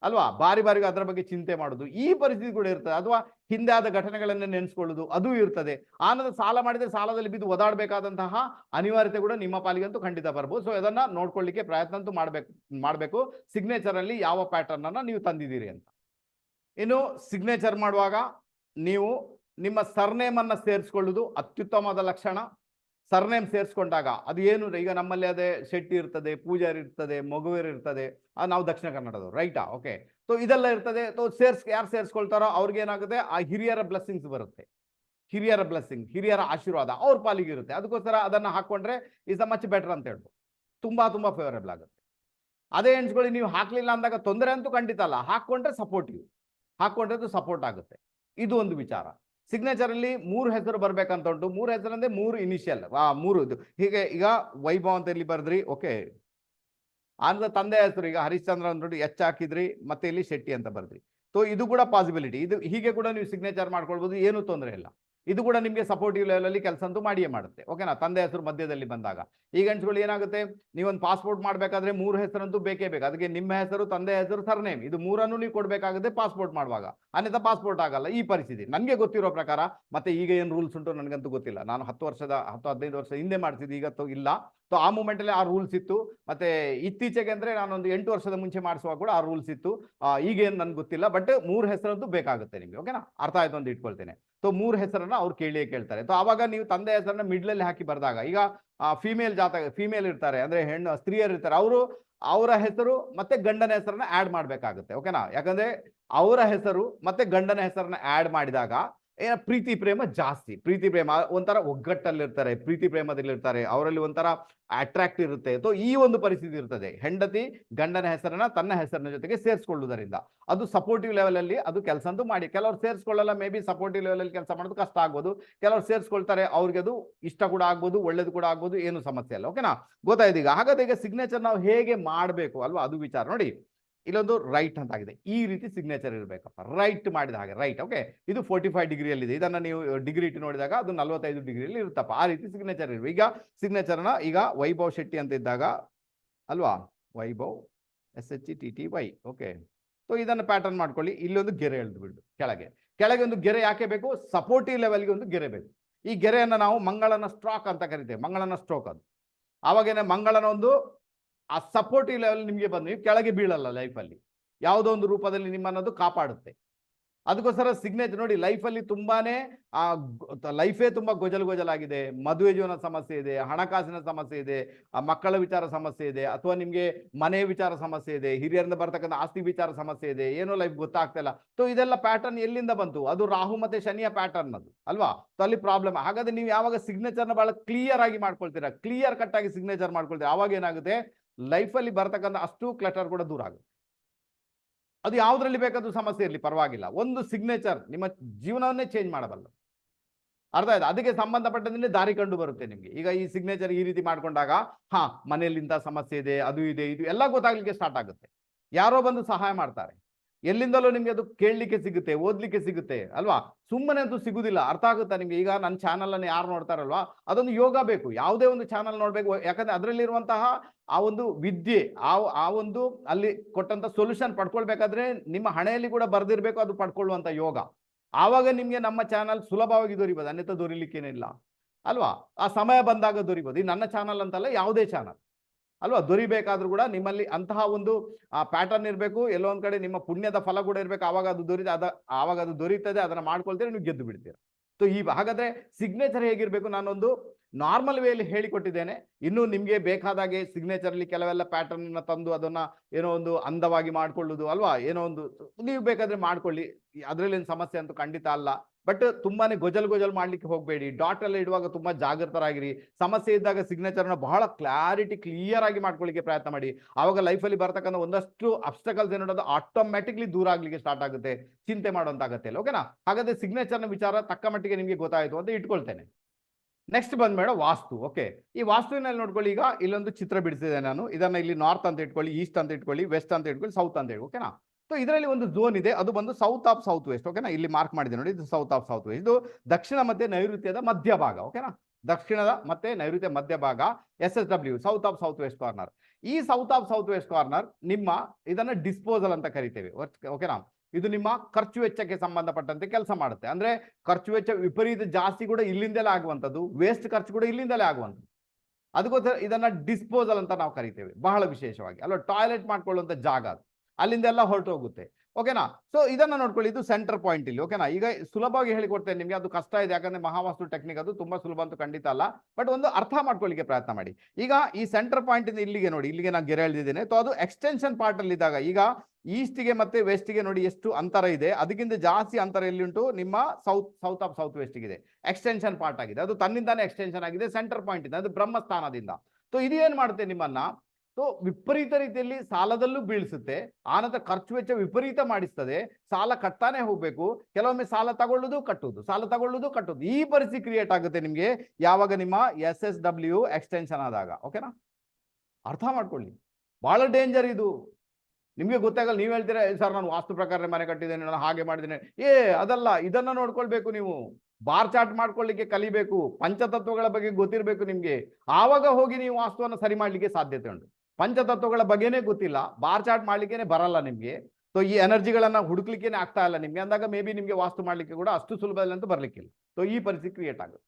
ಅಲ್ವಾ? ಬಾರಿ ಬಾರಿ ಅದರ ಬಗ್ಗೆ ಚಿಂತೆ ಮಾಡುದು. ಈ ಪರಿಸ್ಥಿತಿ ಕೂಡ ಇರ್ತದೆ. ಅಥವಾ ಹಿಂದೆ ಆದ ಘಟನೆಗಳನ್ನ ನೆನೆಸ್ಕೊಳ್ಳುದು. ಅದು ಇರ್ತದೆ. ಆನಂದ ಸಾಲ ಮಾಡಿದರೆ ಸಾಲದಲ್ಲಿ ಬಿದ್ದು ಒದಾಡಬೇಕಾದಂತಹ ಅನಿವಾರ್ಯತೆ ಕೂಡ ನಿಮ್ಮ ಪಾಲಿಗಂತೂ ಖಂಡಿತ ಬರ್ಬೋದು. ಸೊ ಇದನ್ನ ನೋಡ್ಕೊಳ್ಳಿಕ್ಕೆ ಪ್ರಯತ್ನ ಅಂತೂ ಮಾಡ್ಬೇಕು, ಮಾಡಬೇಕು. ಸಿಗ್ನೇಚರ್ ಅಲ್ಲಿ ಯಾವ ಪ್ಯಾಟರ್ನ್ ಅನ್ನ ನೀವು ತಂದಿದ್ದೀರಿ ಅಂತ. ಇನ್ನು ಸಿಗ್ನೇಚರ್ ಮಾಡುವಾಗ ನೀವು ನಿಮ್ಮ ಸರ್ನೇಮ್ ಅನ್ನ ಸೇರಿಸ್ಕೊಳ್ಳುದು ಅತ್ಯುತ್ತಮವಾದ ಲಕ್ಷಣ. ಸರ್ನೇಮ್ ಸೇರಿಸ್ಕೊಂಡಾಗ ಅದು ಏನು ಈಗ ನಮ್ಮಲ್ಲಿ ಅದೇ ಶೆಟ್ಟಿ ಇರ್ತದೆ, ಪೂಜಾರಿ ಇರ್ತದೆ, ಮಗುವೇರ್ ಇರ್ತದೆ ನಾವು ದಕ್ಷಿಣ ಕನ್ನಡದವ್ರು, ರೈಟಾ? ಓಕೆ ಸೊ ಇದೆಲ್ಲ ಇರ್ತದೆ. ಸೊ ಸೇರ್ಸ್, ಯಾರು ಸೇರಿಸ್ಕೊಳ್ತಾರೋ ಅವ್ರಿಗೆ ಏನಾಗುತ್ತೆ? ಆ ಹಿರಿಯರ ಬ್ಲೆಸ್ಸಿಂಗ್ಸ್ ಬರುತ್ತೆ. ಹಿರಿಯರ ಬ್ಲೆಸ್ಸಿಂಗ್ ಹಿರಿಯರ ಆಶೀರ್ವಾದ, ಅವ್ರ ಪಾಲಿಗೆ ಇರುತ್ತೆ. ಅದಕ್ಕೋಸ್ಕರ ಅದನ್ನ ಹಾಕೊಂಡ್ರೆ ಇಸ್ ಅ ಮಚ್ ಬೆಟರ್ ಅಂತ ಹೇಳ್ಬೋದು. ತುಂಬಾ ತುಂಬಾ ಫೇವರೇಬಲ್ ಆಗುತ್ತೆ. ಅದೇ ಎಣ್ಸ್ಕೊಳ್ಳಿ ನೀವು ಹಾಕ್ಲಿಲ್ಲ ಅಂದಾಗ ತೊಂದರೆ ಅಂತೂ ಖಂಡಿತ ಅಲ್ಲ. ಹಾಕ್ಕೊಂಡ್ರೆ ಸಪೋರ್ಟಿವ್ ಹಾಕ್ಕೊಂಡ್ರೆ ಅದು ಸಪೋರ್ಟ್ ಆಗುತ್ತೆ. ಇದು ಒಂದು ವಿಚಾರ. ಸಿಗ್ನೇಚರ್ ಅಲ್ಲಿ ಮೂರು ಹೆಸರು ಬರ್ಬೇಕಂತ ಉಂಟು ಮೂರು ಹೆಸರು ಅಂದ್ರೆ ಮೂರು ಇನಿಷಿಯಲ್ ಮೂರು ಇದು. ಹೀಗೆ ಈಗ ವೈಭವ್ ಅಂತ ಇಲ್ಲಿ ಬರ್ದ್ರಿ? ಓಕೆ ಆನಂದ ತಂದೆ ಹೆಸರು. ಈಗ ಹರಿಶ್ಚಂದ್ರ ಅಂದ್ಬಿಟ್ಟು ಎಚ್ ಹಾಕಿದ್ರಿ. ಮತ್ತೆ ಇಲ್ಲಿ ಶೆಟ್ಟಿ ಅಂತ ಬರ್ದ್ರಿ. ಸೊ ಇದು ಕೂಡ ಪಾಸಿಬಿಲಿಟಿ ಇದು ಹೀಗೆ ಕೂಡ ನೀವು ಸಿಗ್ನೇಚರ್ ಮಾಡ್ಕೊಳ್ಬೋದು. ಏನು ತೊಂದರೆ ಇಲ್ಲ. ಇದು ಕೂಡ ನಿಮಗೆ ಸಪೋರ್ಟಿವ್ ಲೆವೆಲಲ್ಲಿ ಕೆಲಸ ಅಂತೂ ಮಾಡಿಯೇ ಮಾಡುತ್ತೆ. ಓಕೆನಾ ತಂದೆ ಹೆಸರು ಮಧ್ಯದಲ್ಲಿ ಬಂದಾಗ. ಈ ಗಂಟುಗಳು ಏನಾಗುತ್ತೆ? ನೀವೊಂದು ಪಾಸ್ಪೋರ್ಟ್ ಮಾಡಬೇಕಾದ್ರೆ ಮೂರು ಹೆಸರಂತೂ ಬೇಕೇ ಬೇಕು. ಅದಕ್ಕೆ ನಿಮ್ಮ ಹೆಸರು, ತಂದೆ ಹೆಸರು ಸರ್ನೇಮ್ ಇದು ಮೂರನ್ನು ನೀವು ಕೊಡಬೇಕಾಗುತ್ತೆ ಪಾಸ್ಪೋರ್ಟ್ ಮಾಡುವಾಗ. ಅನ್ಯथा ಪಾಸ್ಪೋರ್ಟ್ ಆಗಲ್ಲ. ಈ ಪರಿಸ್ಥಿತಿ. ನನಗೆ ಗೊತ್ತಿರೋ ಪ್ರಕಾರ, ಮತ್ತೆ ಈಗ ಏನು ರೂಲ್ಸ್ ಉಂಟು ನನಗಂತೂ ಗೊತ್ತಿಲ್ಲ. ನಾನು ಹತ್ತು ವರ್ಷದ, ಹತ್ತು ಹದಿನೈದು ವರ್ಷ ಹಿಂದೆ ಮಾಡ್ತಿದ್ದೆ ಈಗ ಇಲ್ಲ. ಸೊ ಆ ಮೂಮೆಂಟ್ ಅಲ್ಲಿ ಆ ರೂಲ್ಸ್ ಇತ್ತು. ಮತ್ತೆ ಇತ್ತೀಚೆಗೆ ಅಂದರೆ ನಾನೊಂದು ಎಂಟು ವರ್ಷದ ಮುಂಚೆ ಮಾಡಿಸುವಾಗ ಕೂಡ ಆ ರೂಲ್ಸ್ ಇತ್ತು. ಈಗೇನ್ ನನ್ಗೆ ಗೊತ್ತಿಲ್ಲ ಬಟ್ ಮೂರು ಹೆಸರಂತೂ ಬೇಕಾಗುತ್ತೆ ನಿಮಗೆ ಓಕೆನಾ ಅರ್ಥ ಆಯ್ತು ಅಂತ ಇಟ್ಕೊಳ್ತೇನೆ. ಸೊ ಮೂರು ಹೆಸರನ್ನು ಅವ್ರು ಕೇಳಿಯೇ ಕೇಳ್ತಾರೆ. ಸೊ ಆವಾಗ ನೀವು ತಂದೆ ಹೆಸರನ್ನ ಮಿಡ್ಲಲ್ಲಿ ಹಾಕಿ ಬರೆದಾಗ, ಈಗ ಫಿಮೇಲ್ ಜಾತ ಫಿಮೇಲ್ ಇರ್ತಾರೆ, ಅಂದರೆ ಹೆಣ್ಣು, ಸ್ತ್ರೀಯರು ಇರ್ತಾರೆ, ಅವರು ಅವರ ಹೆಸರು ಮತ್ತೆ ಗಂಡನ ಹೆಸರನ್ನ ಆ್ಯಡ್ ಮಾಡಬೇಕಾಗುತ್ತೆ ಓಕೆನಾ ಯಾಕಂದರೆ ಅವರ ಹೆಸರು ಮತ್ತೆ ಗಂಡನ ಹೆಸರನ್ನ ಆ್ಯಡ್ ಮಾಡಿದಾಗ ಏನ ಪ್ರೀತಿ ಪ್ರೇಮ ಜಾಸ್ತಿ. ಪ್ರೀತಿ ಪ್ರೇಮ ಒಂಥರ ಒಗ್ಗಟ್ಟಲ್ಲಿರ್ತಾರೆ, ಪ್ರೀತಿ ಪ್ರೇಮದಲ್ಲಿರ್ತಾರೆ, ಅವರಲ್ಲಿ ಒಂಥರ ಅಟ್ರಾಕ್ಟ್ ಇರುತ್ತೆ. ಅಥವಾ ಈ ಒಂದು ಪರಿಸ್ಥಿತಿ ಇರ್ತದೆ. ಹೆಂಡತಿ ಗಂಡನ ಹೆಸರನ್ನ ತನ್ನ ಹೆಸರಿನ ಜೊತೆಗೆ ಸೇರಿಸ್ಕೊಳ್ಳುವುದರಿಂದ ಅದು ಸಪೋರ್ಟಿವ್ ಲೆವೆಲ್ ಅಲ್ಲಿ ಅದು ಕೆಲಸ ಅಂತೂ ಮಾಡಿ. ಕೆಲವರು ಸೇರಿಸ್ಕೊಳ್ಳಲ್ಲ ಮೇ ಬಿ ಸಪೋರ್ಟಿವ್ ಲೆವೆಲ್ ಕೆಲಸ ಮಾಡೋದು ಕಷ್ಟ ಆಗ್ಬೋದು. ಕೆಲವರು ಸೇರಿಸ್ಕೊಳ್ತಾರೆ, ಅವ್ರಿಗೆ ಅದು ಇಷ್ಟ ಕೂಡ ಆಗ್ಬೋದು, ಒಳ್ಳೇದು ಕೂಡ ಆಗ್ಬೋದು, ಏನು ಸಮಸ್ಯೆ ಅಲ್ಲ ಓಕೆನಾ ಗೊತ್ತಾಯ್ತು ಈಗ. ಹಾಗಾದ್ರೆ ಈಗ ಸಿಗ್ನೇಚರ್ ನಾವು ಹೇಗೆ ಮಾಡಬೇಕು? ಅಲ್ವಾ? ಅದು ವಿಚಾರ. ನೋಡಿ ಇಲ್ಲೊಂದು ರೈಟ್ ಅಂತ ಆಗಿದೆ ಈ ರೀತಿ ಸಿಗ್ನೇಚರ್ ಇರಬೇಕಪ್ಪ. ರೈಟ್ ಮಾಡಿದ ಹಾಗೆ ರೈಟ್ ಓಕೆ ಇದು ಫೋರ್ಟಿ ಫೈವ್ ಡಿಗ್ರಿಯಲ್ಲಿದೆ. ಇದನ್ನು ನೀವು ಡಿಗ್ರಿ ಇಟ್ಟು ನೋಡಿದಾಗ ಅದು ನಲ್ವತ್ತೈದು ಡಿಗ್ರಿಯಲ್ಲಿ ಇರುತ್ತಪ್ಪ. ಆ ರೀತಿ ಸಿಗ್ನೇಚರ್ ಇರಬೇಕು. ಈಗ ಸಿಗ್ನೇಚರ್ನ ಈಗ ವೈಭವ್ ಶೆಟ್ಟಿ ಅಂತ ಇದ್ದಾಗ ಅಲ್ವಾ? Vaibhav S H E T T Y okay so ಇದನ್ನು ಪ್ಯಾಟರ್ನ್ ಮಾಡ್ಕೊಳ್ಳಿ. ಇಲ್ಲೊಂದು ಗೆರೆ ಎಳೆದು ಕೆಳಗೆ. ಕೆಳಗೆ ಒಂದು ಗೆರೆ ಯಾಕೆ ಬೇಕು? ಸಪೋರ್ಟಿವ್ ಲೆವೆಲ್ಗೆ ಒಂದು ಗೆರೆ ಬೇಕು. ಈ ಗೆರೆಯನ್ನು ನಾವು ಮಂಗಳನ ಸ್ಟ್ರಾಕ್ ಅಂತ ಕರಿತೇವೆ. ಮಂಗಳನ ಸ್ಟ್ರೋಕ್ ಅದು. ಆವಾಗೇನೆ ಮಂಗಳನ ಒಂದು ಆ ಸಪೋರ್ಟಿವ್ ಲೆವೆಲ್ ನಿಮಗೆ ಬಂದು, ನೀವು ಕೆಳಗೆ ಬೀಳಲ್ಲ ಲೈಫಲ್ಲಿ ಯಾವುದೋ ಒಂದು ರೂಪದಲ್ಲಿ ನಿಮ್ಮನ್ನೋದು ಕಾಪಾಡುತ್ತೆ. ಅದಕ್ಕೋಸ್ಕರ ಸಿಗ್ನೇಚರ್ ನೋಡಿ ಲೈಫಲ್ಲಿ ತುಂಬಾನೇ, ಆ ಲೈಫೇ ತುಂಬಾ ಗೊಜಲ್ ಗೊಜಲಾಗಿದೆ. ಮದುವೆ ಜೀವನ ಸಮಸ್ಯೆ ಇದೆ, ಹಣಕಾಸಿನ ಸಮಸ್ಯೆ ಇದೆ ಮಕ್ಕಳ ವಿಚಾರ ಸಮಸ್ಯೆ ಇದೆ, ಅಥವಾ ನಿಮಗೆ ಮನೆ ವಿಚಾರ ಸಮಸ್ಯೆ ಇದೆ, ಹಿರಿಯರಿಂದ ಬರ್ತಕ್ಕಂಥ ಆಸ್ತಿ ವಿಚಾರ ಸಮಸ್ಯೆ ಇದೆ, ಏನೋ ಲೈಫ್ ಗೊತ್ತಾಗ್ತಾ ಇಲ್ಲ. ಸೊ ಇದೆಲ್ಲ ಪ್ಯಾಟರ್ನ್ ಎಲ್ಲಿಂದ ಬಂತು? ಅದು ರಾಹು ಮತ್ತೆ ಶನಿಯ ಪ್ಯಾಟರ್ನ್ ಅದು ಅಲ್ವಾ? ಸೊ ಅಲ್ಲಿ ಪ್ರಾಬ್ಲಮ್ ಹಾಗಾದ್ರೆ ನೀವು ಯಾವಾಗ ಸಿಗ್ನೇಚರ್ನ ಬಹಳ ಕ್ಲಿಯರ್ ಆಗಿ ಮಾಡ್ಕೊಳ್ತೀರಾ? ಕ್ಲಿಯರ್ ಕಟ್ ಆಗಿ ಸಿಗ್ನೇಚರ್ ಮಾಡ್ಕೊಳ್ತೀರಾ? ಅವಾಗ ಏನಾಗುತ್ತೆ? ಲೈಫಲ್ಲಿ ಬರ್ತಕ್ಕಂಥ ಅಷ್ಟು ಕ್ಲಟರ್ ಕೂಡ ದೂರ ಆಗುತ್ತೆ. ಅದು ಯಾವುದ್ರಲ್ಲಿ ಬೇಕಾದ್ರೂ ಸಮಸ್ಯೆ ಇರಲಿ, ಪರವಾಗಿಲ್ಲ. ಒಂದು ಸಿಗ್ನೇಚರ್ ನಿಮ್ಮ ಜೀವನವನ್ನೇ ಚೇಂಜ್ ಮಾಡಬಲ್ಲ. ಅರ್ಥ ಆಯ್ತು? ಅದಕ್ಕೆ ಸಂಬಂಧಪಟ್ಟಂತೆ ದಾರಿ ಕಂಡು ಬರುತ್ತೆ ನಿಮಗೆ. ಈಗ ಈ ಸಿಗ್ನೇಚರ್ ಈ ರೀತಿ ಮಾಡ್ಕೊಂಡಾಗ, ಹಾ ಮನೆಯಲ್ಲಿ ಇಂಥ ಸಮಸ್ಯೆ ಇದೆ, ಅದು ಇದೆ, ಇದು ಎಲ್ಲ ಗೊತ್ತಾಗ್ಲಿಕ್ಕೆ ಸ್ಟಾರ್ಟ್ ಆಗುತ್ತೆ. ಯಾರೋ ಬಂದು ಸಹಾಯ ಮಾಡ್ತಾರೆ. ಎಲ್ಲಿಂದಲೂ ನಿಮ್ಗೆ ಅದು ಕೇಳಲಿಕ್ಕೆ ಸಿಗುತ್ತೆ, ಓದ್ಲಿಕ್ಕೆ ಸಿಗುತ್ತೆ, ಅಲ್ವಾ? ಸುಮ್ಮನೆ ಅಂತೂ ಸಿಗುದಿಲ್ಲ. ಅರ್ಥ ಆಗುತ್ತಾ ನಿಮ್ಗೆ? ಈಗ ನನ್ನ ಚಾನಲ್ ಅನ್ನು ಯಾರು ನೋಡ್ತಾರಲ್ವಾ? ಅದೊಂದು ಯೋಗ ಬೇಕು. ಯಾವುದೇ ಒಂದು ಚಾನಲ್ ನೋಡ್ಬೇಕು. ಯಾಕಂದ್ರೆ ಅದರಲ್ಲಿರುವಂತಹ ಆ ಒಂದು ವಿದ್ಯೆ, ಆ ಆ ಒಂದು ಅಲ್ಲಿ ಕೊಟ್ಟಂತ ಸೊಲ್ಯೂಷನ್ ಪಡ್ಕೊಳ್ಬೇಕಾದ್ರೆ ನಿಮ್ಮ ಹಣೆಯಲ್ಲಿ ಕೂಡ ಬರ್ದಿರ್ಬೇಕು ಅದು ಪಡ್ಕೊಳ್ಳುವಂತ ಯೋಗ. ಆವಾಗ ನಿಮ್ಗೆ ನಮ್ಮ ಚಾನಲ್ ಸುಲಭವಾಗಿ ದೊರಿಬೋದು. ಅನ್ಯತ ದೊರಿಲಿಕ್ಕೇನಿಲ್ಲ. ಅಲ್ವಾ? ಆ ಸಮಯ ಬಂದಾಗ ದೊರಿಬೋದು. ಈ ನನ್ನ ಚಾನಲ್ ಅಂತಲ್ಲ ಯಾವುದೇ ಚಾನಲ್. ಅಲ್ವಾ? ದೊರಿಬೇಕಾದ್ರೂ ಕೂಡ ನಿಮ್ಮಲ್ಲಿ ಅಂತಹ ಒಂದು ಪ್ಯಾಟರ್ನ್ ಇರಬೇಕು. ಎಲ್ಲೋ ಒಂದ್ ಕಡೆ ನಿಮ್ಮ ಪುಣ್ಯದ ಫಲ ಕೂಡ ಇರಬೇಕು. ಆವಾಗ ಅದು ದೊರೀತ ಅದ, ಆವಾಗ ಅದು ದೊರೀತದೆ, ಅದನ್ನ ಮಾಡ್ಕೊಳ್ತೀರಿ, ನೀವು ಗೆದ್ದು ಬಿಡ್ತೀರಾ. ಸೊ ಈ, ಹಾಗಾದ್ರೆ ಸಿಗ್ನೇಚರ್ ಹೇಗಿರ್ಬೇಕು? ನಾನೊಂದು ನಾರ್ಮಲ್ ವೇಲಿ ಹೇಳಿಕೊಟ್ಟಿದ್ದೇನೆ. ಇನ್ನು ನಿಮ್ಗೆ ಬೇಕಾದಾಗೆ ಸಿಗ್ನೇಚರ್ ಅಲ್ಲಿ ಕೆಲವೆಲ್ಲ ಪ್ಯಾಟರ್ನ್ ಅನ್ನ ತಂದು ಅದನ್ನ ಏನೋ ಒಂದು ಅಂದವಾಗಿ ಮಾಡ್ಕೊಳ್ಳುದು, ಅಲ್ವಾ? ಏನೋ ಒಂದು, ನೀವು ಬೇಕಾದ್ರೆ ಮಾಡ್ಕೊಳ್ಳಿ. ಅದ್ರಲ್ಲಿ ಸಮಸ್ಯೆ ಅಂತೂ ಖಂಡಿತ ಅಲ್ಲ. ಬಟ್ ತುಂಬಾನೇ ಗೊಜಲ್ ಗೊಜಲ್ ಮಾಡ್ಲಿಕ್ಕೆ ಹೋಗಬೇಡಿ. ಡಾಟ್ ಎಲ್ಲ ಇಡುವಾಗ ತುಂಬಾ ಜಾಗೃತರಾಗಿರಿ. ಸಮಸ್ಯೆ ಇದ್ದಾಗ ಸಿಗ್ನೇಚರ್ನ ಬಹಳ ಕ್ಲಾರಿಟಿ ಕ್ಲಿಯರ್ ಆಗಿ ಮಾಡ್ಕೊಳ್ಳಿಕ್ಕೆ ಪ್ರಯತ್ನ ಮಾಡಿ. ಆವಾಗ ಲೈಫಲ್ಲಿ ಬರ್ತಕ್ಕಂಥ ಒಂದಷ್ಟು ಅಬ್ಸ್ಟಕಲ್ಸ್ ಏನೋದು ಆಟೋಮ್ಯಾಟಿಕ್ಲಿ ದೂರ ಆಗ್ಲಿಕ್ಕೆ ಸ್ಟಾರ್ಟ್ ಆಗುತ್ತೆ. ಚಿಂತೆ ಮಾಡುವಂತಾಗತ್ತೆ ಓಕೆನಾ ಹಾಗಾದ್ರೆ ಸಿಗ್ನೇಚರ್ನ ವಿಚಾರ ತಕ್ಕ ಮಟ್ಟಿಗೆ ನಿಮಗೆ ಗೊತ್ತಾಯ್ತು ಅಂತ ಇಟ್ಕೊಳ್ತೇನೆ. ನೆಕ್ಸ್ಟ್ ಬಂದ್ಬೇಡ ವಾಸ್ತು. ಓಕೆ ಈ ವಾಸ್ತುವಿನಲ್ಲಿ ನೋಡ್ಕೊಳ್ಳಿ ಈಗ ಇಲ್ಲೊಂದು ಚಿತ್ರ ಬಿಡಿಸಿದೆ ನಾನು. ಇದನ್ನ ಇಲ್ಲಿ ನಾರ್ತ್ ಅಂತ ಇಟ್ಕೊಳ್ಳಿ ಈಸ್ಟ್ ಅಂತ ಇಟ್ಕೊಳ್ಳಿ ವೆಸ್ಟ್ ಅಂತ ಇಟ್ಕೊಳ್ಳಿ ಸೌತ್ ಅಂತ ಹೇಳಿ ಓಕೆನಾ ಸೊ ಇದರಲ್ಲಿ ಒಂದು ಝೋನ್ ಇದೆ. ಅದು ಬಂದು ಸೌತ್ ಆಫ್ ಸೌತ್ ವೆಸ್ಟ್ ಓಕೆನಾ ಇಲ್ಲಿ ಮಾರ್ಕ್ ಮಾಡಿದೆ ನೋಡಿ, ಇದು ಸೌತ್ ಆಫ್ ಸೌತ್ ವೆಸ್ಟ್ ಇದು ದಕ್ಷಿಣ ಮತ್ತೆ ನೈಋತ್ಯದ ಮಧ್ಯಭಾಗ ಓಕೆನಾ ದಕ್ಷಿಣದ ಮತ್ತೆ ನೈಋತ್ಯ ಮಧ್ಯಭಾಗ S S W south of south west corner ಈ south of south west corner ನಿಮ್ಮ ಇದನ್ನ ಡಿಸ್ಪೋಸಲ್ ಅಂತ ಕರಿತೇವೆ ಓಕೆನಾ ಇದು ನಿಮ್ಮ ಖರ್ಚು ವೆಚ್ಚಕ್ಕೆ ಸಂಬಂಧಪಟ್ಟಂತೆ ಕೆಲಸ ಮಾಡುತ್ತೆ. ಅಂದ್ರೆ ಖರ್ಚು ವೆಚ್ಚ ವಿಪರೀತ ಜಾಸ್ತಿ ಕೂಡ ಇಲ್ಲಿಂದಲೇ ಆಗುವಂಥದ್ದು ವೇಸ್ಟ್ ಖರ್ಚು ಕೂಡ ಇಲ್ಲಿಂದಲೇ ಆಗುವಂಥದ್ದು. ಅದಕ್ಕೋಸ್ಕರ ಇದನ್ನ ಡಿಸ್ಪೋಸಲ್ ಅಂತ ನಾವು ಕರಿತೇವೆ, ಬಹಳ ವಿಶೇಷವಾಗಿ. ಅಲ್ವಾ? ಟಾಯ್ಲೆಟ್ ಮಾಡ್ಕೊಳ್ಳುವಂಥ ಜಾಗ ಅದು. ಅಲ್ಲಿಂದೆಲ್ಲ ಹೊರಟು ಹೋಗುತ್ತೆ ಓಕೆನಾ? ಸೊ ಇದನ್ನ ನೋಡ್ಕೊಳ್ಳಿ, ಇದು ಸೆಂಟರ್ ಪಾಯಿಂಟ್ ಇಲ್ಲಿ, ಓಕೆನಾ? ಈಗ ಸುಲಭವಾಗಿ ಹೇಳಿಕೊಡ್ತೇನೆ ನಿಮಗೆ, ಅದು ಕಷ್ಟ ಇದೆ, ಯಾಕಂದ್ರೆ ಮಹಾವಾಸ್ತು ಟೆಕ್ನಿಕ್ ಅದು ತುಂಬಾ ಸುಲಭ ಅಂತೂ ಖಂಡಿತ ಅಲ್ಲ. ಬಟ್ ಒಂದು ಅರ್ಥ ಮಾಡ್ಕೊಳ್ಳಿಕ್ಕೆ ಪ್ರಯತ್ನ ಮಾಡಿ. ಈಗ ಈ ಸೆಂಟರ್ ಪಾಯಿಂಟ್ ಇಲ್ಲಿಗೆ ನೋಡಿ, ಇಲ್ಲಿಗೆ ನಾನು ಗೆರೆ ಎಳೆದಿದ್ದೇನೆ. ಸೊ ಅದು ಎಕ್ಸ್ಟೆನ್ಷನ್ ಪಾರ್ಟ್ ಅಲ್ಲಿ ಇದ್ದಾಗ, ಈಗ ಈಸ್ಟ್ಗೆ ಮತ್ತೆ ವೆಸ್ಟ್ಗೆ ನೋಡಿ ಎಷ್ಟು ಅಂತರ ಇದೆ, ಅದಕ್ಕಿಂತ ಜಾಸ್ತಿ ಅಂತರ ಎಲ್ಲಿ ಉಂಟು ನಿಮ್ಮ south south of south west ಇದೆ ಎಕ್ಸ್ಟೆನ್ಷನ್ ಪಾರ್ಟ್ ಆಗಿದೆ. ಅದು ತನ್ನಿಂದಾನೇ ಎಕ್ಸ್ಟೆನ್ಷನ್ ಆಗಿದೆ ಸೆಂಟರ್ ಪಾಯಿಂಟ್ ಇದೆ, ಅದು ಬ್ರಹ್ಮಸ್ಥಾನದಿಂದ. ಸೊ ಇದು ಏನ್ ಮಾಡುತ್ತೆ ನಿಮ್ಮನ್ನ? ಸೊ ವಿಪರೀತ ರೀತಿಯಲ್ಲಿ ಸಾಲದಲ್ಲೂ ಬೀಳಿಸುತ್ತೆ. ಆನಂತರ ಖರ್ಚು ವೆಚ್ಚ ವಿಪರೀತ ಮಾಡಿಸ್ತದೆ. ಸಾಲ ಕಟ್ತಾನೆ ಹೋಗ್ಬೇಕು. ಕೆಲವೊಮ್ಮೆ ಸಾಲ ತಗೊಳ್ಳೋದು ಕಟ್ಟುದು ಸಾಲ ತಗೊಳ್ಳೋದು ಕಟ್ಟುದು ಈ ಪರಿಸ್ಥಿತಿ ಕ್ರಿಯೇಟ್ ಆಗುತ್ತೆ ನಿಮ್ಗೆ ಯಾವಾಗ ನಿಮ್ಮ ಎಸ್ ಎಸ್ ಡಬ್ಲ್ಯೂ ಎಕ್ಸ್ಟೆನ್ಷನ್ ಆದಾಗ. ಓಕೆನಾ ಅರ್ಥ ಮಾಡ್ಕೊಳ್ಳಿ. ಬಹಳ ಡೇಂಜರ್ ಇದು. ನಿಮ್ಗೆ ಗೊತ್ತಾಗಲ್ಲ, ನೀವು ಹೇಳ್ತೀರಾ ಸರ್, ನಾನು ವಾಸ್ತು ಪ್ರಕಾರ ಮನೆ ಕಟ್ಟಿದ್ದೇನೆ, ನಾನು ಹಾಗೆ ಮಾಡಿದ್ದೇನೆ. ಏ, ಅದಲ್ಲ, ಇದನ್ನ ನೋಡ್ಕೊಳ್ಬೇಕು ನೀವು. ಬಾರ್ ಚಾರ್ಟ್ ಮಾಡ್ಕೊಳ್ಳಿಕ್ಕೆ ಕಲಿಬೇಕು. ಪಂಚತತ್ವಗಳ ಬಗ್ಗೆ ಗೊತ್ತಿರಬೇಕು ನಿಮ್ಗೆ. ಆವಾಗ ಹೋಗಿ ನೀವು ವಾಸ್ತುವನ್ನು ಸರಿ ಮಾಡ್ಲಿಕ್ಕೆ ಸಾಧ್ಯತೆ ಉಂಟು. ಪಂಚತತ್ವಗಳ ಬಗ್ಗೆನೇ ಗೊತ್ತಿಲ್ಲ. ಬಾರ್ ಚಾರ್ಟ್ ಮಾಡ್ಲಿಕ್ಕೇನೆ ಬರಲ್ಲ ನಿಮ್ಗೆ. ಸೊ ಈ ಎನರ್ಜಿಗಳನ್ನ ಹುಡುಕ್ಲಿಕ್ಕೇನೆ ಆಗ್ತಾ ಇಲ್ಲ ನಿಮ್ಗೆ. ಅಂದಾಗ ಮೇ ಬಿ ನಿಮ್ಗೆ ವಾಸ್ತು ಮಾಡ್ಲಿಕ್ಕೆ ಕೂಡ ಅಷ್ಟು ಸುಲಭದಲ್ಲಿ ಅಂತ ಬರ್ಲಿಕ್ಕಿಲ್ಲ. ಸೊ ಈ ಪರಿಸ್ಥಿತಿ ಕ್ರಿಯೇಟ್ ಆಗುತ್ತೆ.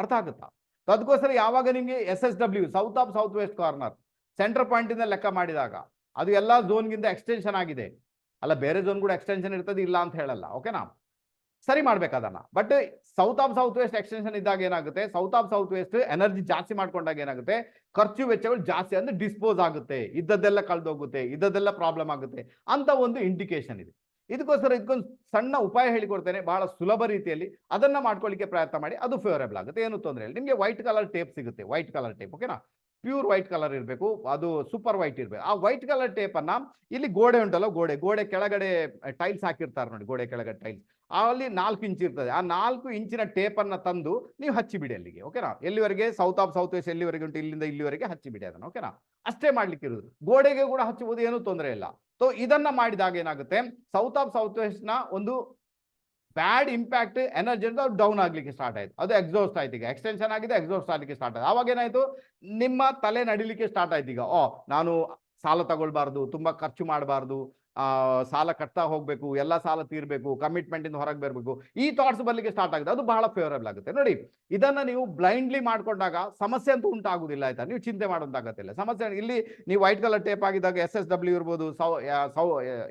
ಅರ್ಥ ಆಗುತ್ತಾ? ಅದಕ್ಕೋಸ್ಕರ ಯಾವಾಗ ನಿಮಗೆ S S W south of south west corner centre point ಇಂದ ಲೆಕ್ಕ ಮಾಡಿದಾಗ, ಅದು ಎಲ್ಲ ಝೋನ್ಗಿಂತ ಎಕ್ಸ್ಟೆನ್ಷನ್ ಆಗಿದೆ. ಅಲ್ಲ, ಬೇರೆ ಝೋನ್ ಕೂಡ ಎಕ್ಸ್ಟೆನ್ಷನ್ ಇರ್ತದೆ, ಇಲ್ಲ ಅಂತ ಹೇಳಲ್ಲ. ಓಕೆನಾ ಸರಿ ಮಾಡ್ಬೇಕು ಅದನ್ನ. But south of south west extension ಇದ್ದಾಗ ಏನಾಗುತ್ತೆ? South of south west energy ಜಾಸ್ತಿ ಮಾಡ್ಕೊಂಡಾಗ ಏನಾಗುತ್ತೆ? ಖರ್ಚು ವೆಚ್ಚಗಳು ಜಾಸ್ತಿ ಅಂದ್ರೆ ಡಿಸ್ಪೋಸ್ ಆಗುತ್ತೆ. ಇದ್ದದ್ದೆಲ್ಲ ಕಳೆದೋಗುತ್ತೆ. ಇದ್ದದ್ದೆಲ್ಲ ಪ್ರಾಬ್ಲಮ್ ಆಗುತ್ತೆ ಅಂತ ಒಂದು ಇಂಡಿಕೇಶನ್ ಇದೆ. ಇದಕ್ಕೋಸ್ಕರ ಇದಕ್ಕೊಂದು ಸಣ್ಣ ಉಪಾಯ ಹೇಳಿಕೊಡ್ತೇನೆ. ಬಹಳ ಸುಲಭ ರೀತಿಯಲ್ಲಿ ಅದನ್ನ ಮಾಡ್ಕೊಳ್ಳಿಕ್ಕೆ ಪ್ರಯತ್ನ ಮಾಡಿ. ಅದು ಫೇವರೇಬಲ್ ಆಗುತ್ತೆ. ಏನು ತೊಂದರೆ ಇಲ್ಲ. ನಿಮಗೆ ವೈಟ್ ಕಲರ್ ಟೇಪ್ ಸಿಗುತ್ತೆ. ವೈಟ್ ಕಲರ್ ಟೇಪ್ ಓಕೆನಾ ಪ್ಯೂರ್ ವೈಟ್ ಕಲರ್ ಇರಬೇಕು. ಅದು ಸೂಪರ್ ವೈಟ್ ಇರಬೇಕು. ಆ ವೈಟ್ ಕಲರ್ ಟೇಪ್ ಅನ್ನ ಇಲ್ಲಿ ಗೋಡೆ ಉಂಟಲ್ಲ ಗೋಡೆ. ಗೋಡೆ ಕೆಳಗಡೆ ಟೈಲ್ಸ್ ಹಾಕಿರ್ತಾರೆ ನೋಡಿ. ಗೋಡೆ ಕೆಳಗಡೆ ಟೈಲ್ಸ್ ಅಲ್ಲಿ ನಾಲ್ಕು ಇಂಚ್ ಇರ್ತದೆ. ಆ ನಾಲ್ಕು ಇಂಚಿನ ಟೇಪನ್ನು ತಂದು ನೀವು ಹಚ್ಚಿಬಿಡಿ ಅಲ್ಲಿಗೆ ಓಕೆನಾ ಎಲ್ಲಿವರೆಗೆ? ಸೌತ್ ಆಫ್ ಸೌತ್ ವೆಸ್ಟ್ ಎಲ್ಲಿವರೆಗೆ ಉಂಟು? ಇಲ್ಲಿಂದ ಇಲ್ಲಿವರೆಗೆ ಹಚ್ಚಿಬಿಡಿ ಅದನ್ನು ಓಕೆನಾ ಅಷ್ಟೇ ಮಾಡ್ಲಿಕ್ಕೆ ಇರೋದು ಗೋಡೆಗೆ ಕೂಡ ಹಚ್ಚುವುದು ಏನೂ ತೊಂದರೆ ಇಲ್ಲ. ಸೊ ಇದನ್ನ ಮಾಡಿದಾಗ ಏನಾಗುತ್ತೆ? ಸೌತ್ ಆಫ್ ಸೌತ್ ವೆಸ್ಟ್ನ ಒಂದು ಬ್ಯಾಡ್ ಇಂಪ್ಯಾಕ್ಟ್ ಎನರ್ಜಿ ಅಂತ ಡೌನ್ ಆಗ್ಲಿಕ್ಕೆ ಸ್ಟಾರ್ಟ್ ಆಯ್ತು. ಅದು ಎಕ್ಸಾಸ್ಟ್ ಆಯ್ತು ಈಗ. ಎಕ್ಸ್ಟೆನ್ಷನ್ ಆಗಿದೆ ಎಕ್ಸಾಸ್ಟ್ ಆಗಲಿಕ್ಕೆ ಸ್ಟಾರ್ಟ್ ಆಯ್ತು. ಅವಾಗ ಏನಾಯ್ತು? ನಿಮ್ಮ ತಲೆ ನಡಿಲಿಕ್ಕೆ ಸ್ಟಾರ್ಟ್ ಆಯ್ತು ಈಗ. ಓ, ನಾನು ಸಾಲ ತಗೊಳ್ಬಾರ್ದು, ತುಂಬಾ ಖರ್ಚು ಮಾಡಬಾರ್ದು ಸಾಲ ಕಟ್ತಾ ಹೋಗ್ಬೇಕು, ಎಲ್ಲ ಸಾಲ ತೀರ್ಬೇಕು ಕಮಿಟ್ಮೆಂಟ್ ಇಂದ ಹೊರಗೆ ಬರಬೇಕು, ಈ ಥಾಟ್ಸ್ ಬರ್ಲಿಕ್ಕೆ ಸ್ಟಾರ್ಟ್ ಆಗುತ್ತೆ. ಅದು ಬಹಳ ಫೇವರಬಲ್ ಆಗುತ್ತೆ. ನೋಡಿ, ಇದನ್ನ ನೀವು ಬ್ಲೈಂಡ್ಲಿ ಮಾಡ್ಕೊಂಡಾಗ ಸಮಸ್ಯೆ ಅಂತೂ ಉಂಟಾಗುದಿಲ್ಲ ಆಯ್ತಾ? ನೀವು ಚಿಂತೆ ಮಾಡುವಂತಾಗತ್ತಿಲ್ಲ ಸಮಸ್ಯೆ ಇಲ್ಲಿ ನೀವು ವೈಟ್ ಕಲರ್ ಟೇಪ್ ಆಗಿದ್ದಾಗ ಎಸ್ ಎಸ್ ಡಬ್ಲ್ಯೂ ಇರ್ಬೋದು, ಸೌ ಸೌ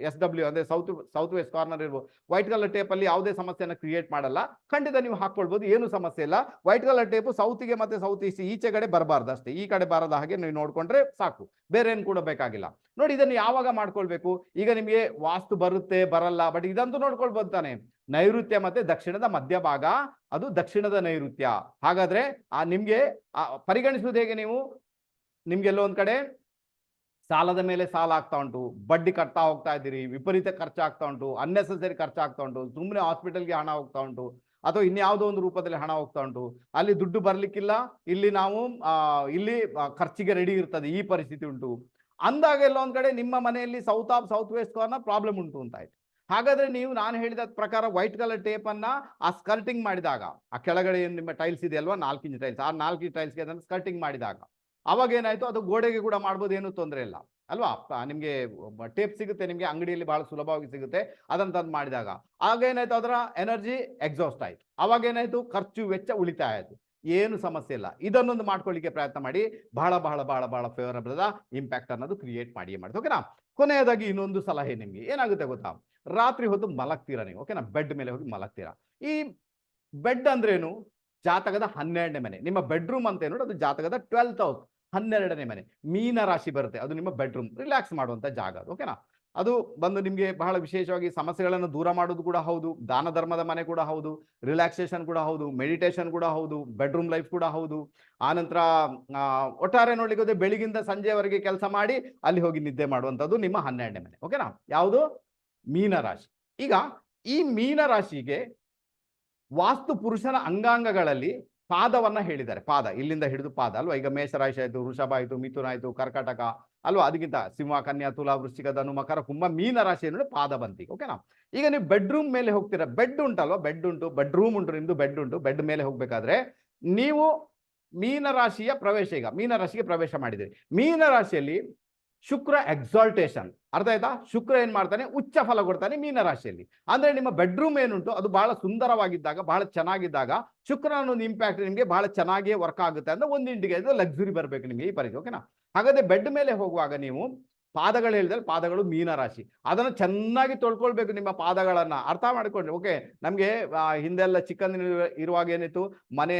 ಎಸ್ ಡಬ್ಲ್ಯೂ ಅಂದ್ರೆ ಸೌತ್ ಸೌತ್ ವೆಸ್ಟ್ ಕಾರ್ನರ್ ಇರ್ಬೋದು. ವೈಟ್ ಕಲರ್ ಟೇಪ್ ಅಲ್ಲಿ ಯಾವುದೇ ಸಮಸ್ಯೆಯನ್ನು ಕ್ರಿಯೇಟ್ ಮಾಡಲ್ಲ. ಖಂಡಿತ ನೀವು ಹಾಕೊಳ್ಬೋದು ಏನು ಸಮಸ್ಯೆ ಇಲ್ಲ. ವೈಟ್ ಕಲರ್ ಟೇಪ್ ಸೌತ್ಗೆ ಮತ್ತೆ ಸೌತ್ ಈಸ್ಟ್ ಈಚೆ ಕಡೆ ಬರಬಾರ್ದು ಅಷ್ಟೇ. ಈ ಕಡೆ ಬರದ ಹಾಗೆ ನೀವು ನೋಡ್ಕೊಂಡ್ರೆ ಸಾಕು. ಬೇರೆ ಏನು ಕೂಡ ಬೇಕಾಗಿಲ್ಲ. ನೋಡಿ, ಇದನ್ನು ಯಾವಾಗ ಮಾಡ್ಕೊಳ್ಬೇಕು? ಈಗ ನಿಮಗೆ ವಾಸ್ತು ಬರುತ್ತೆ, ಬರಲ್ಲ ಬಟ್ ಇದಂತೂ ನೋಡ್ಕೊಳ್ಬೋದು ತಾನೆ. ನೈಋತ್ಯ ಮತ್ತೆ ದಕ್ಷಿಣದ ಮಧ್ಯಭಾಗ, ಅದು ದಕ್ಷಿಣದ ನೈಋತ್ಯ. ಹಾಗಾದ್ರೆ ಆ ನಿಮ್ಗೆ ಪರಿಗಣಿಸುವುದು ಹೇಗೆ ನೀವು? ನಿಮ್ಗೆಲ್ಲೋ ಒಂದ್ ಕಡೆ ಸಾಲದ ಮೇಲೆ ಸಾಲ ಆಗ್ತಾ ಉಂಟು, ಬಡ್ಡಿ ಕಟ್ತಾ ಹೋಗ್ತಾ ಇದ್ದೀರಿ, ವಿಪರೀತ ಖರ್ಚಾಗ್ತಾ ಉಂಟು ಅನ್ನೆಸೆಸರಿ ಖರ್ಚಾಗ್ತಾ ಉಂಟು ಸುಮ್ಮನೆ ಹಾಸ್ಪಿಟಲ್ಗೆ ಹಣ ಹೋಗ್ತಾ ಉಂಟು, ಅಥವಾ ಇನ್ಯಾವುದೋ ಒಂದು ರೂಪದಲ್ಲಿ ಹಣ ಹೋಗ್ತಾ ಉಂಟು. ಅಲ್ಲಿ ದುಡ್ಡು ಬರ್ಲಿಕ್ಕಿಲ್ಲ, ಇಲ್ಲಿ ನಾವು ಇಲ್ಲಿ ಖರ್ಚಿಗೆ ರೆಡಿ ಇರ್ತದೆ, ಈ ಪರಿಸ್ಥಿತಿ ಉಂಟು. ಅಂದಾಗ ಎಲ್ಲ ಒಂದ್ ಕಡೆ ನಿಮ್ಮ ಮನೆಯಲ್ಲಿ south of south west corner problem ಉಂಟು ಅಂತ ಆಯ್ತು. ಹಾಗಾದ್ರೆ ನೀವು ನಾನು ಹೇಳಿದ ಪ್ರಕಾರ ವೈಟ್ ಕಲರ್ ಟೇಪ್ ಅನ್ನ ಆ ಸ್ಕರ್ಟಿಂಗ್ ಮಾಡಿದಾಗ, ಆ ಕೆಳಗಡೆ ಏನು ನಿಮ್ಮ ಟೈಲ್ಸ್ ಇದೆ ಅಲ್ವಾ? ನಾಲ್ಕು ಇಂಚ್ ಟೈಲ್ಸ್ ಆ ನಾಲ್ಕು ಇಂಚ್ ಟೈಲ್ಸ್ಗೆ ಅದನ್ನು ಸ್ಕರ್ಟಿಂಗ್ ಮಾಡಿದಾಗ, ಅವಾಗ ಏನಾಯ್ತು? ಅದು ಗೋಡೆಗೆ ಕೂಡ ಮಾಡ್ಬೋದು, ಏನು ತೊಂದರೆ ಇಲ್ಲ. ಅಲ್ವಾ? ನಿಮ್ಗೆ ಟೇಪ್ ಸಿಗುತ್ತೆ, ನಿಮ್ಗೆ ಅಂಗಡಿಯಲ್ಲಿ ಬಹಳ ಸುಲಭವಾಗಿ ಸಿಗುತ್ತೆ, ಅದನ್ನ ತಂದು ಮಾಡಿದಾಗ. ಆಗ ಏನಾಯ್ತು? ಅದರ ಎನರ್ಜಿ ಎಕ್ಸಾಸ್ಟ್ ಆಯ್ತು. ಅವಾಗ ಏನಾಯ್ತು? ಖರ್ಚು ವೆಚ್ಚ ಉಳಿತಾಯ ಆಯ್ತು. ಏನು ಸಮಸ್ಯೆ ಇಲ್ಲ. ಇದನ್ನೊಂದು ಮಾಡ್ಕೊಳ್ಳಿಕ್ಕೆ ಪ್ರಯತ್ನ ಮಾಡಿ, ಬಹಳ ಬಹಳ ಬಹಳ ಬಹಳ ಫೇವರಬಲ್ ಇಂಪ್ಯಾಕ್ಟ್ ಅನ್ನೋದು ಕ್ರಿಯೇಟ್ ಮಾಡಿ ಮಾಡಿ ಓಕೆನಾ? ಕೊನೆಯದಾಗಿ ಇನ್ನೊಂದು ಸಲಹೆ ನಿಮ್ಗೆ. ಏನಾಗುತ್ತೆ ಗೊತ್ತಾ? ರಾತ್ರಿ ಹೊತ್ತು ಮಲಗ್ತೀರಾ ನೀವು, ಓಕೆನಾ? ಬೆಡ್ ಮೇಲೆ ಹೋಗಿ ಮಲಗ್ತೀರಾ? ಈ ಬೆಡ್ ಅಂದ್ರೇನು? ಜಾತಕದ ಹನ್ನೆರಡನೇ ಮನೆ. ನಿಮ್ಮ ಬೆಡ್ರೂಮ್ ಅಂತ ಏನು ಅದು ಜಾತಕದ ಟ್ವೆಲ್ತ್ ಹೌಸ್ ಹನ್ನೆರಡನೇ ಮನೆ. ಮೀನ ರಾಶಿ ಬರುತ್ತೆ. ಅದು ನಿಮ್ಮ ಬೆಡ್ರೂಮ್ ರಿಲ್ಯಾಕ್ಸ್ ಮಾಡುವಂತ ಜಾಗ ಅದು, ಓಕೆನಾ? ಅದು ಬಂದು ನಿಮಗೆ ಬಹಳ ವಿಶೇಷವಾಗಿ ಸಮಸ್ಯೆಗಳನ್ನು ದೂರ ಮಾಡೋದು ಕೂಡ ಹೌದು, ದಾನ ಧರ್ಮದ ಮನೆ ಕೂಡ ಹೌದು ರಿಲ್ಯಾಕ್ಸೇಷನ್ ಕೂಡ ಹೌದು ಮೆಡಿಟೇಷನ್ ಕೂಡ ಹೌದು ಬೆಡ್ರೂಮ್ ಲೈಫ್ ಕೂಡ ಹೌದು. ಆನಂತರ ಒಟ್ಟಾರೆ ನೋಡ್ಲಿಕ್ಕೆ ಹೋದ್ರೆ ಬೆಳಿಗಿಂದ ಸಂಜೆವರೆಗೆ ಕೆಲಸ ಮಾಡಿ ಅಲ್ಲಿ ಹೋಗಿ ನಿದ್ದೆ ಮಾಡುವಂಥದ್ದು ನಿಮ್ಮ ಹನ್ನೆರಡನೇ ಮನೆ ಓಕೆನಾ ಯಾವುದು? ಮೀನ ರಾಶಿ. ಈಗ ಈ ಮೀನ ರಾಶಿಗೆ ವಾಸ್ತು ಪುರುಷನ ಅಂಗಾಂಗಗಳಲ್ಲಿ ಪಾದವನ್ನ ಹೇಳಿದ್ದಾರೆ. ಪಾದ, ಇಲ್ಲಿಂದ ಹಿಡಿದು ಪಾದ ಅಲ್ವಾ? ಈಗ ಮೇಷರಾಶಿ ಆಯಿತು, ವೃಷಭ ಆಯಿತು, ಮಿಥುನ ಆಯಿತು, ಕರ್ಕಾಟಕ ಅಲ್ವಾ? ಅದಕ್ಕಿಂತ ಸಿಂಹ, ಕನ್ಯಾ, ತುಲಾ, ವೃಶ್ಚಿಕ, ಧನು, ಮಕರ, ಕುಂಭ, ಮೀನ ರಾಶಿ ನೋಡಿ ಪಾದ ಬಂತಿ ಓಕೆನಾ ಈಗ ನೀವು ಬೆಡ್ರೂಮ್ ಮೇಲೆ ಹೋಗ್ತೀರಾ? ಬೆಡ್ ಉಂಟಲ್ವಾ? ಬೆಡ್ ಉಂಟು ಬೆಡ್ರೂಮ್ ಉಂಟು, ನಿಮ್ದು ಬೆಡ್ ಉಂಟು ಬೆಡ್ ಮೇಲೆ ಹೋಗ್ಬೇಕಾದ್ರೆ ನೀವು ಮೀನ ರಾಶಿಯ ಪ್ರವೇಶ ಈಗ, ಮೀನ ರಾಶಿಗೆ ಪ್ರವೇಶ ಮಾಡಿದಿರಿ ಮೀನ ರಾಶಿಯಲ್ಲಿ ಶುಕ್ರ ಎಕ್ಸಾಲ್ಟೇಷನ್ ಅರ್ಥ ಆಯ್ತಾ? ಶುಕ್ರ ಏನ್ ಮಾಡ್ತಾನೆ? ಉಚ್ಚ ಫಲ ಕೊಡ್ತಾನೆ ಮೀನ ರಾಶಿಯಲ್ಲಿ ಅಂದ್ರೆ ನಿಮ್ಮ ಬೆಡ್ರೂಮ್ ಏನುಂಟು, ಅದು ಬಹಳ ಸುಂದರವಾಗಿದ್ದಾಗ, ಬಹಳ ಚೆನ್ನಾಗಿದ್ದಾಗ, ಶುಕ್ರನ ಒಂದು ಇಂಪ್ಯಾಕ್ಟ್ ನಿಮಗೆ ಬಹಳ ಚೆನ್ನಾಗಿ ವರ್ಕ್ ಆಗುತ್ತೆ ಅಂದ್ರೆ ಒಂದು ಇಂಟಿಗೆ ಲಕ್ಸುರಿ ಬರಬೇಕು ನಿಮಗೆ ಈ ಪರಿಸ್ಥಿತಿ ಓಕೆನಾ ಹಾಗಾದ್ರೆ ಬೆಡ್ ಮೇಲೆ ಹೋಗುವಾಗ ನೀವು ಪಾದಗಳು ಹೇಳಿದ್ರೆ ಪಾದಗಳು ಮೀನ ರಾಶಿ ಅದನ್ನು ಚೆನ್ನಾಗಿ ತೊಳ್ಕೊಳ್ಬೇಕು ನಿಮ್ಮ ಪಾದಗಳನ್ನು. ಅರ್ಥ ಮಾಡಿಕೊಂಡ್ರೆ. ಓಕೆ, ನಮಗೆ ಹಿಂದೆಲ್ಲ ಚಿಕ್ಕಂದಿನ ಇರುವಾಗ ಏನಿತ್ತು? ಮನೆ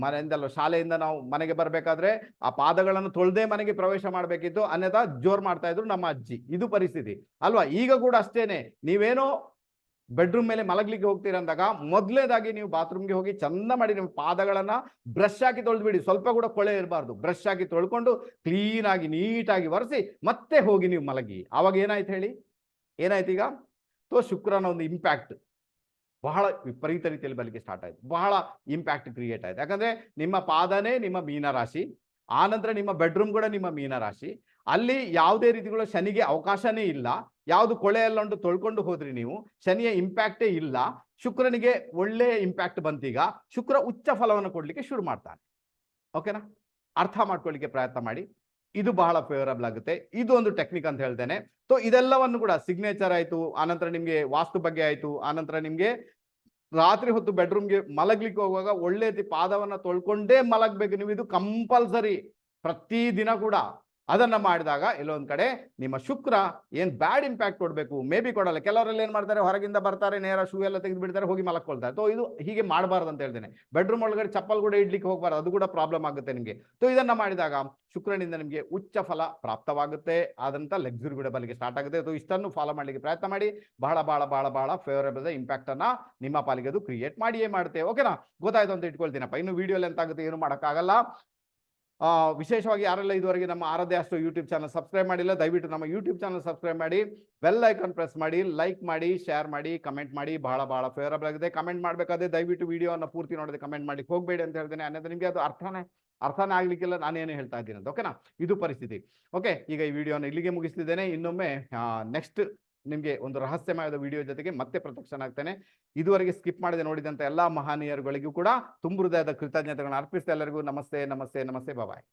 ಮನೆಯಿಂದಲ್ಲ ಶಾಲೆಯಿಂದ ನಾವು ಮನೆಗೆ ಬರಬೇಕಾದ್ರೆ ಆ ಪಾದಗಳನ್ನು ತೊಳ್ದೇ ಮನೆಗೆ ಪ್ರವೇಶ ಮಾಡಬೇಕಿತ್ತು. ಅನ್ಯಥಾ ಜೋರ್ ಮಾಡ್ತಾ ಇದ್ರು ನಮ್ಮ ಅಜ್ಜಿ. ಇದು ಪರಿಸ್ಥಿತಿ. ಅಲ್ವಾ? ಈಗ ಕೂಡ ಅಷ್ಟೇನೆ. ನೀವೇನೋ ಬೆಡ್ರೂಮ್ ಮೇಲೆ ಮಲಗ್ಲಿಕ್ಕೆ ಹೋಗ್ತೀರ ಅಂದಾಗ ಮೊದಲೇದಾಗಿ ನೀವು ಬಾತ್ರೂಮ್ಗೆ ಹೋಗಿ ಚಂದ ಮಾಡಿ ನಿಮ್ಮ ಪಾದಗಳನ್ನ ಬ್ರಷ್ ಹಾಕಿ ತೊಳೆದ್ಬಿಡಿ. ಸ್ವಲ್ಪ ಕೂಡ ಕೊಳೆ ಇರಬಾರ್ದು. ಬ್ರಷ್ ಹಾಕಿ ತೊಳ್ಕೊಂಡು ಕ್ಲೀನ್ ಆಗಿ ನೀಟಾಗಿ ಒರೆಸಿ ಮತ್ತೆ ಹೋಗಿ ನೀವು ಮಲಗಿ. ಆವಾಗ ಏನಾಯ್ತು ಹೇಳಿ? ಏನಾಯ್ತು ಈಗ? ತೋ ಶುಕ್ರನ ಒಂದು ಇಂಪ್ಯಾಕ್ಟ್ ಬಹಳ ವಿಪರೀತ ರೀತಿಯಲ್ಲಿ ಬರಲಿಕ್ಕೆ ಸ್ಟಾರ್ಟ್ ಆಯ್ತು. ಬಹಳ ಇಂಪ್ಯಾಕ್ಟ್ ಕ್ರಿಯೇಟ್ ಆಯ್ತು. ಯಾಕಂದ್ರೆ ನಿಮ್ಮ ಪಾದನೇ ನಿಮ್ಮ ಮೀನ ರಾಶಿ ಆನಂತರ ನಿಮ್ಮ ಬೆಡ್ರೂಮ್ ಕೂಡ ನಿಮ್ಮ ಮೀನ ರಾಶಿ ಅಲ್ಲಿ ಯಾವುದೇ ರೀತಿಗಳು ಶನಿಗೆ ಅವಕಾಶನೇ ಇಲ್ಲ. ಯಾವುದು ಕೊಳೆ ಎಲ್ಲ ಉಂಟು ತೊಳ್ಕೊಂಡು ಹೋದ್ರಿ ನೀವು, ಶನಿಯ ಇಂಪ್ಯಾಕ್ಟೇ ಇಲ್ಲ. ಶುಕ್ರನಿಗೆ ಒಳ್ಳೆಯ ಇಂಪ್ಯಾಕ್ಟ್ ಬಂತೀಗ, ಶುಕ್ರ ಉಚ್ಚ ಫಲವನ್ನು ಕೊಡಲಿಕ್ಕೆ ಶುರು ಮಾಡ್ತಾನೆ. ಓಕೆನಾ ಅರ್ಥ ಮಾಡ್ಕೊಳ್ಳಿಕ್ಕೆ ಪ್ರಯತ್ನ ಮಾಡಿ. ಇದು ಬಹಳ ಫೇವರಬಲ್ ಆಗುತ್ತೆ. ಇದು ಒಂದು ಟೆಕ್ನಿಕ್ ಅಂತ ಹೇಳ್ತೇನೆ. ಸೊ ಇದೆಲ್ಲವನ್ನು ಕೂಡ ಸಿಗ್ನೇಚರ್ ಆಯಿತು, ಆನಂತರ ನಿಮಗೆ ವಾಸ್ತು ಬಗ್ಗೆ ಆಯಿತು, ಆನಂತರ ನಿಮಗೆ ರಾತ್ರಿ ಹೊತ್ತು ಬೆಡ್ರೂಮ್ಗೆ ಮಲಗ್ಲಿಕ್ಕೆ ಹೋಗುವಾಗ ಒಳ್ಳೆ ಪಾದವನ್ನು ತೊಳ್ಕೊಂಡೇ ಮಲಗ್ಬೇಕು ನೀವು. ಇದು ಕಂಪಲ್ಸರಿ ಪ್ರತಿ ದಿನ ಕೂಡ. ಅದನ್ನ ಮಾಡಿದಾಗ ಎಲ್ಲೊಂದು ಕಡೆ ನಿಮ್ಮ ಶುಕ್ರ ಏನು ಬ್ಯಾಡ್ ಇಂಪ್ಯಾಕ್ಟ್ ಕೊಡಬೇಕು ಮೇ ಬಿ ಕೊಡಲ್ಲ. ಕೆಲವರಲ್ಲಿ ಏನು ಮಾಡ್ತಾರೆ, ಹೊರಗಿಂದ ಬರ್ತಾರೆ, ನೇರ ಶೂ ಎಲ್ಲ ತೆಗೆದು ಬಿಡ್ತಾರೆ ಹೋಗಿ ಮಲಕ್ಕೊಳ್ತಾರೆ ಸೊ ಇದು ಹೀಗೆ ಮಾಡಬಾರ್ದು ಅಂತ ಹೇಳ್ತೇನೆ. ಬೆಡ್ರೂಮ್ ಒಳಗಡೆ ಚಪ್ಪಲ್ ಕೂಡ ಇಡ್ಲಿಕ್ಕೆ ಹೋಗಬಾರ್ದು. ಅದು ಕೂಡ ಪ್ರಾಬ್ಲಮ್ ಆಗುತ್ತೆ ನಿಮಗೆ. ಸೊ ಇದನ್ನ ಮಾಡಿದಾಗ ಶುಕ್ರನಿಂದ ನಿಮಗೆ ಉಚ್ಚ ಫಲ ಪ್ರಾಪ್ತವಾಗುತ್ತೆ. ಆದಂತ ಲಕ್ಸುರಿ ಕೂಡ ಬಲಿಗೆ ಸ್ಟಾರ್ಟ್ ಆಗುತ್ತೆ. ಸೊ ಇಷ್ಟನ್ನು ಫಾಲೋ ಮಾಡಲಿಕ್ಕೆ ಪ್ರಯತ್ನ ಮಾಡಿ. ಬಹಳ ಬಹಳ ಬಹಳ ಬಹಳ ಫೇವರೇಬಲ್ ಇಂಪ್ಯಾಕ್ಟ್ ನಿಮ್ಮ ಪಾಲಿಗೆ ಅದು ಕ್ರಿಯೇಟ್ ಮಾಡಿಯೇ ಮಾಡುತ್ತೆ. ಓಕೆನಾ ಗೊತ್ತಾಯ್ತು ಅಂತ ಇಟ್ಕೊಳ್ತೀನಪ್ಪ. ಇನ್ನು ವಿಡಿಯೋ ಎಂತಾಗುತ್ತೆ ಏನು ಮಾಡೋಕ್ಕಾಗಲ್ಲ. ವಿಶೇಷವಾಗಿ ಯಾರೆಲ್ಲ ಇದುವರೆಗೆ ನಮ್ಮ ಆರಾಧ್ಯ ಅಷ್ಟು ಯೂಟ್ಯೂಬ್ ಚಾನಲ್ ಸಬ್ಸ್ಕ್ರೈಬ್ ಮಾಡಿಲ್ಲ, ದಯವಿಟ್ಟು ನಮ್ಮ ಯೂಟ್ಯೂಬ್ ಚಾನಲ್ ಸಬ್ಸ್ಕ್ರೈಬ್ ಮಾಡಿ, ಬೆಲ್ ಐಕಾನ್ ಪ್ರೆಸ್ ಮಾಡಿ, ಲೈಕ್ ಮಾಡಿ, ಶೇರ್ ಮಾಡಿ, ಕಮೆಂಟ್ ಮಾಡಿ, ಬಹಳ ಬಹಳ ಫೇವರಬಲ್ ಆಗಿದೆ. ಕಮೆಂಟ್ ಮಾಡಬೇಕಾದ್ರೆ ದಯವಿಟ್ಟು ವಿಡಿಯೋನ ಪೂರ್ತಿ ನೋಡದೆ ಕಮೆಂಟ್ ಮಾಡಿ, ಹೋಗಬೇಡಿ ಅಂತ ಹೇಳ್ತೇನೆ. ಅನ್ನೋದು ನಿಮಗೆ ಅದು ಅರ್ಥನೇ ಅರ್ಥನೇ ಆಗ್ಲಿಕ್ಕಿಲ್ಲ, ನಾನೇನು ಹೇಳ್ತಾ ಇದ್ದೀನಿ ಅಂತ ಓಕೆನಾ ಇದು ಪರಿಸ್ಥಿತಿ. ಓಕೆ ಈಗ ಈ ವಿಡಿಯೋನ ಇಲ್ಲಿಗೆ ಮುಗಿಸ್ತಿದ್ದೇನೆ. ಇನ್ನೊಮ್ಮೆ ನೆಕ್ಸ್ಟ್ ನಿಮಗೆ ಒಂದು ರಹಸ್ಯಮಯದ ವಿಡಿಯೋ ಜೊತೆಗೆ ಮತ್ತೆ ಪ್ರತ್ಯಕ್ಷನಾಗ್ತೇನೆ ಇದುವರೆಗೆ ಸ್ಕಿಪ್ ಮಾಡಿದೆ ನೋಡಿದಂಥ ಎಲ್ಲಾ ಮಹಾನೀಯರುಗಳಿಗೂ ಕೂಡ ತುಂಬ ಹೃದಯದ ಕೃತಜ್ಞತೆಗಳನ್ನು ಅರ್ಪಿಸ್ತಾ ಎಲ್ಲರಿಗೂ ನಮಸ್ತೆ ನಮಸ್ತೆ ನಮಸ್ತೆ ಬಾಯ್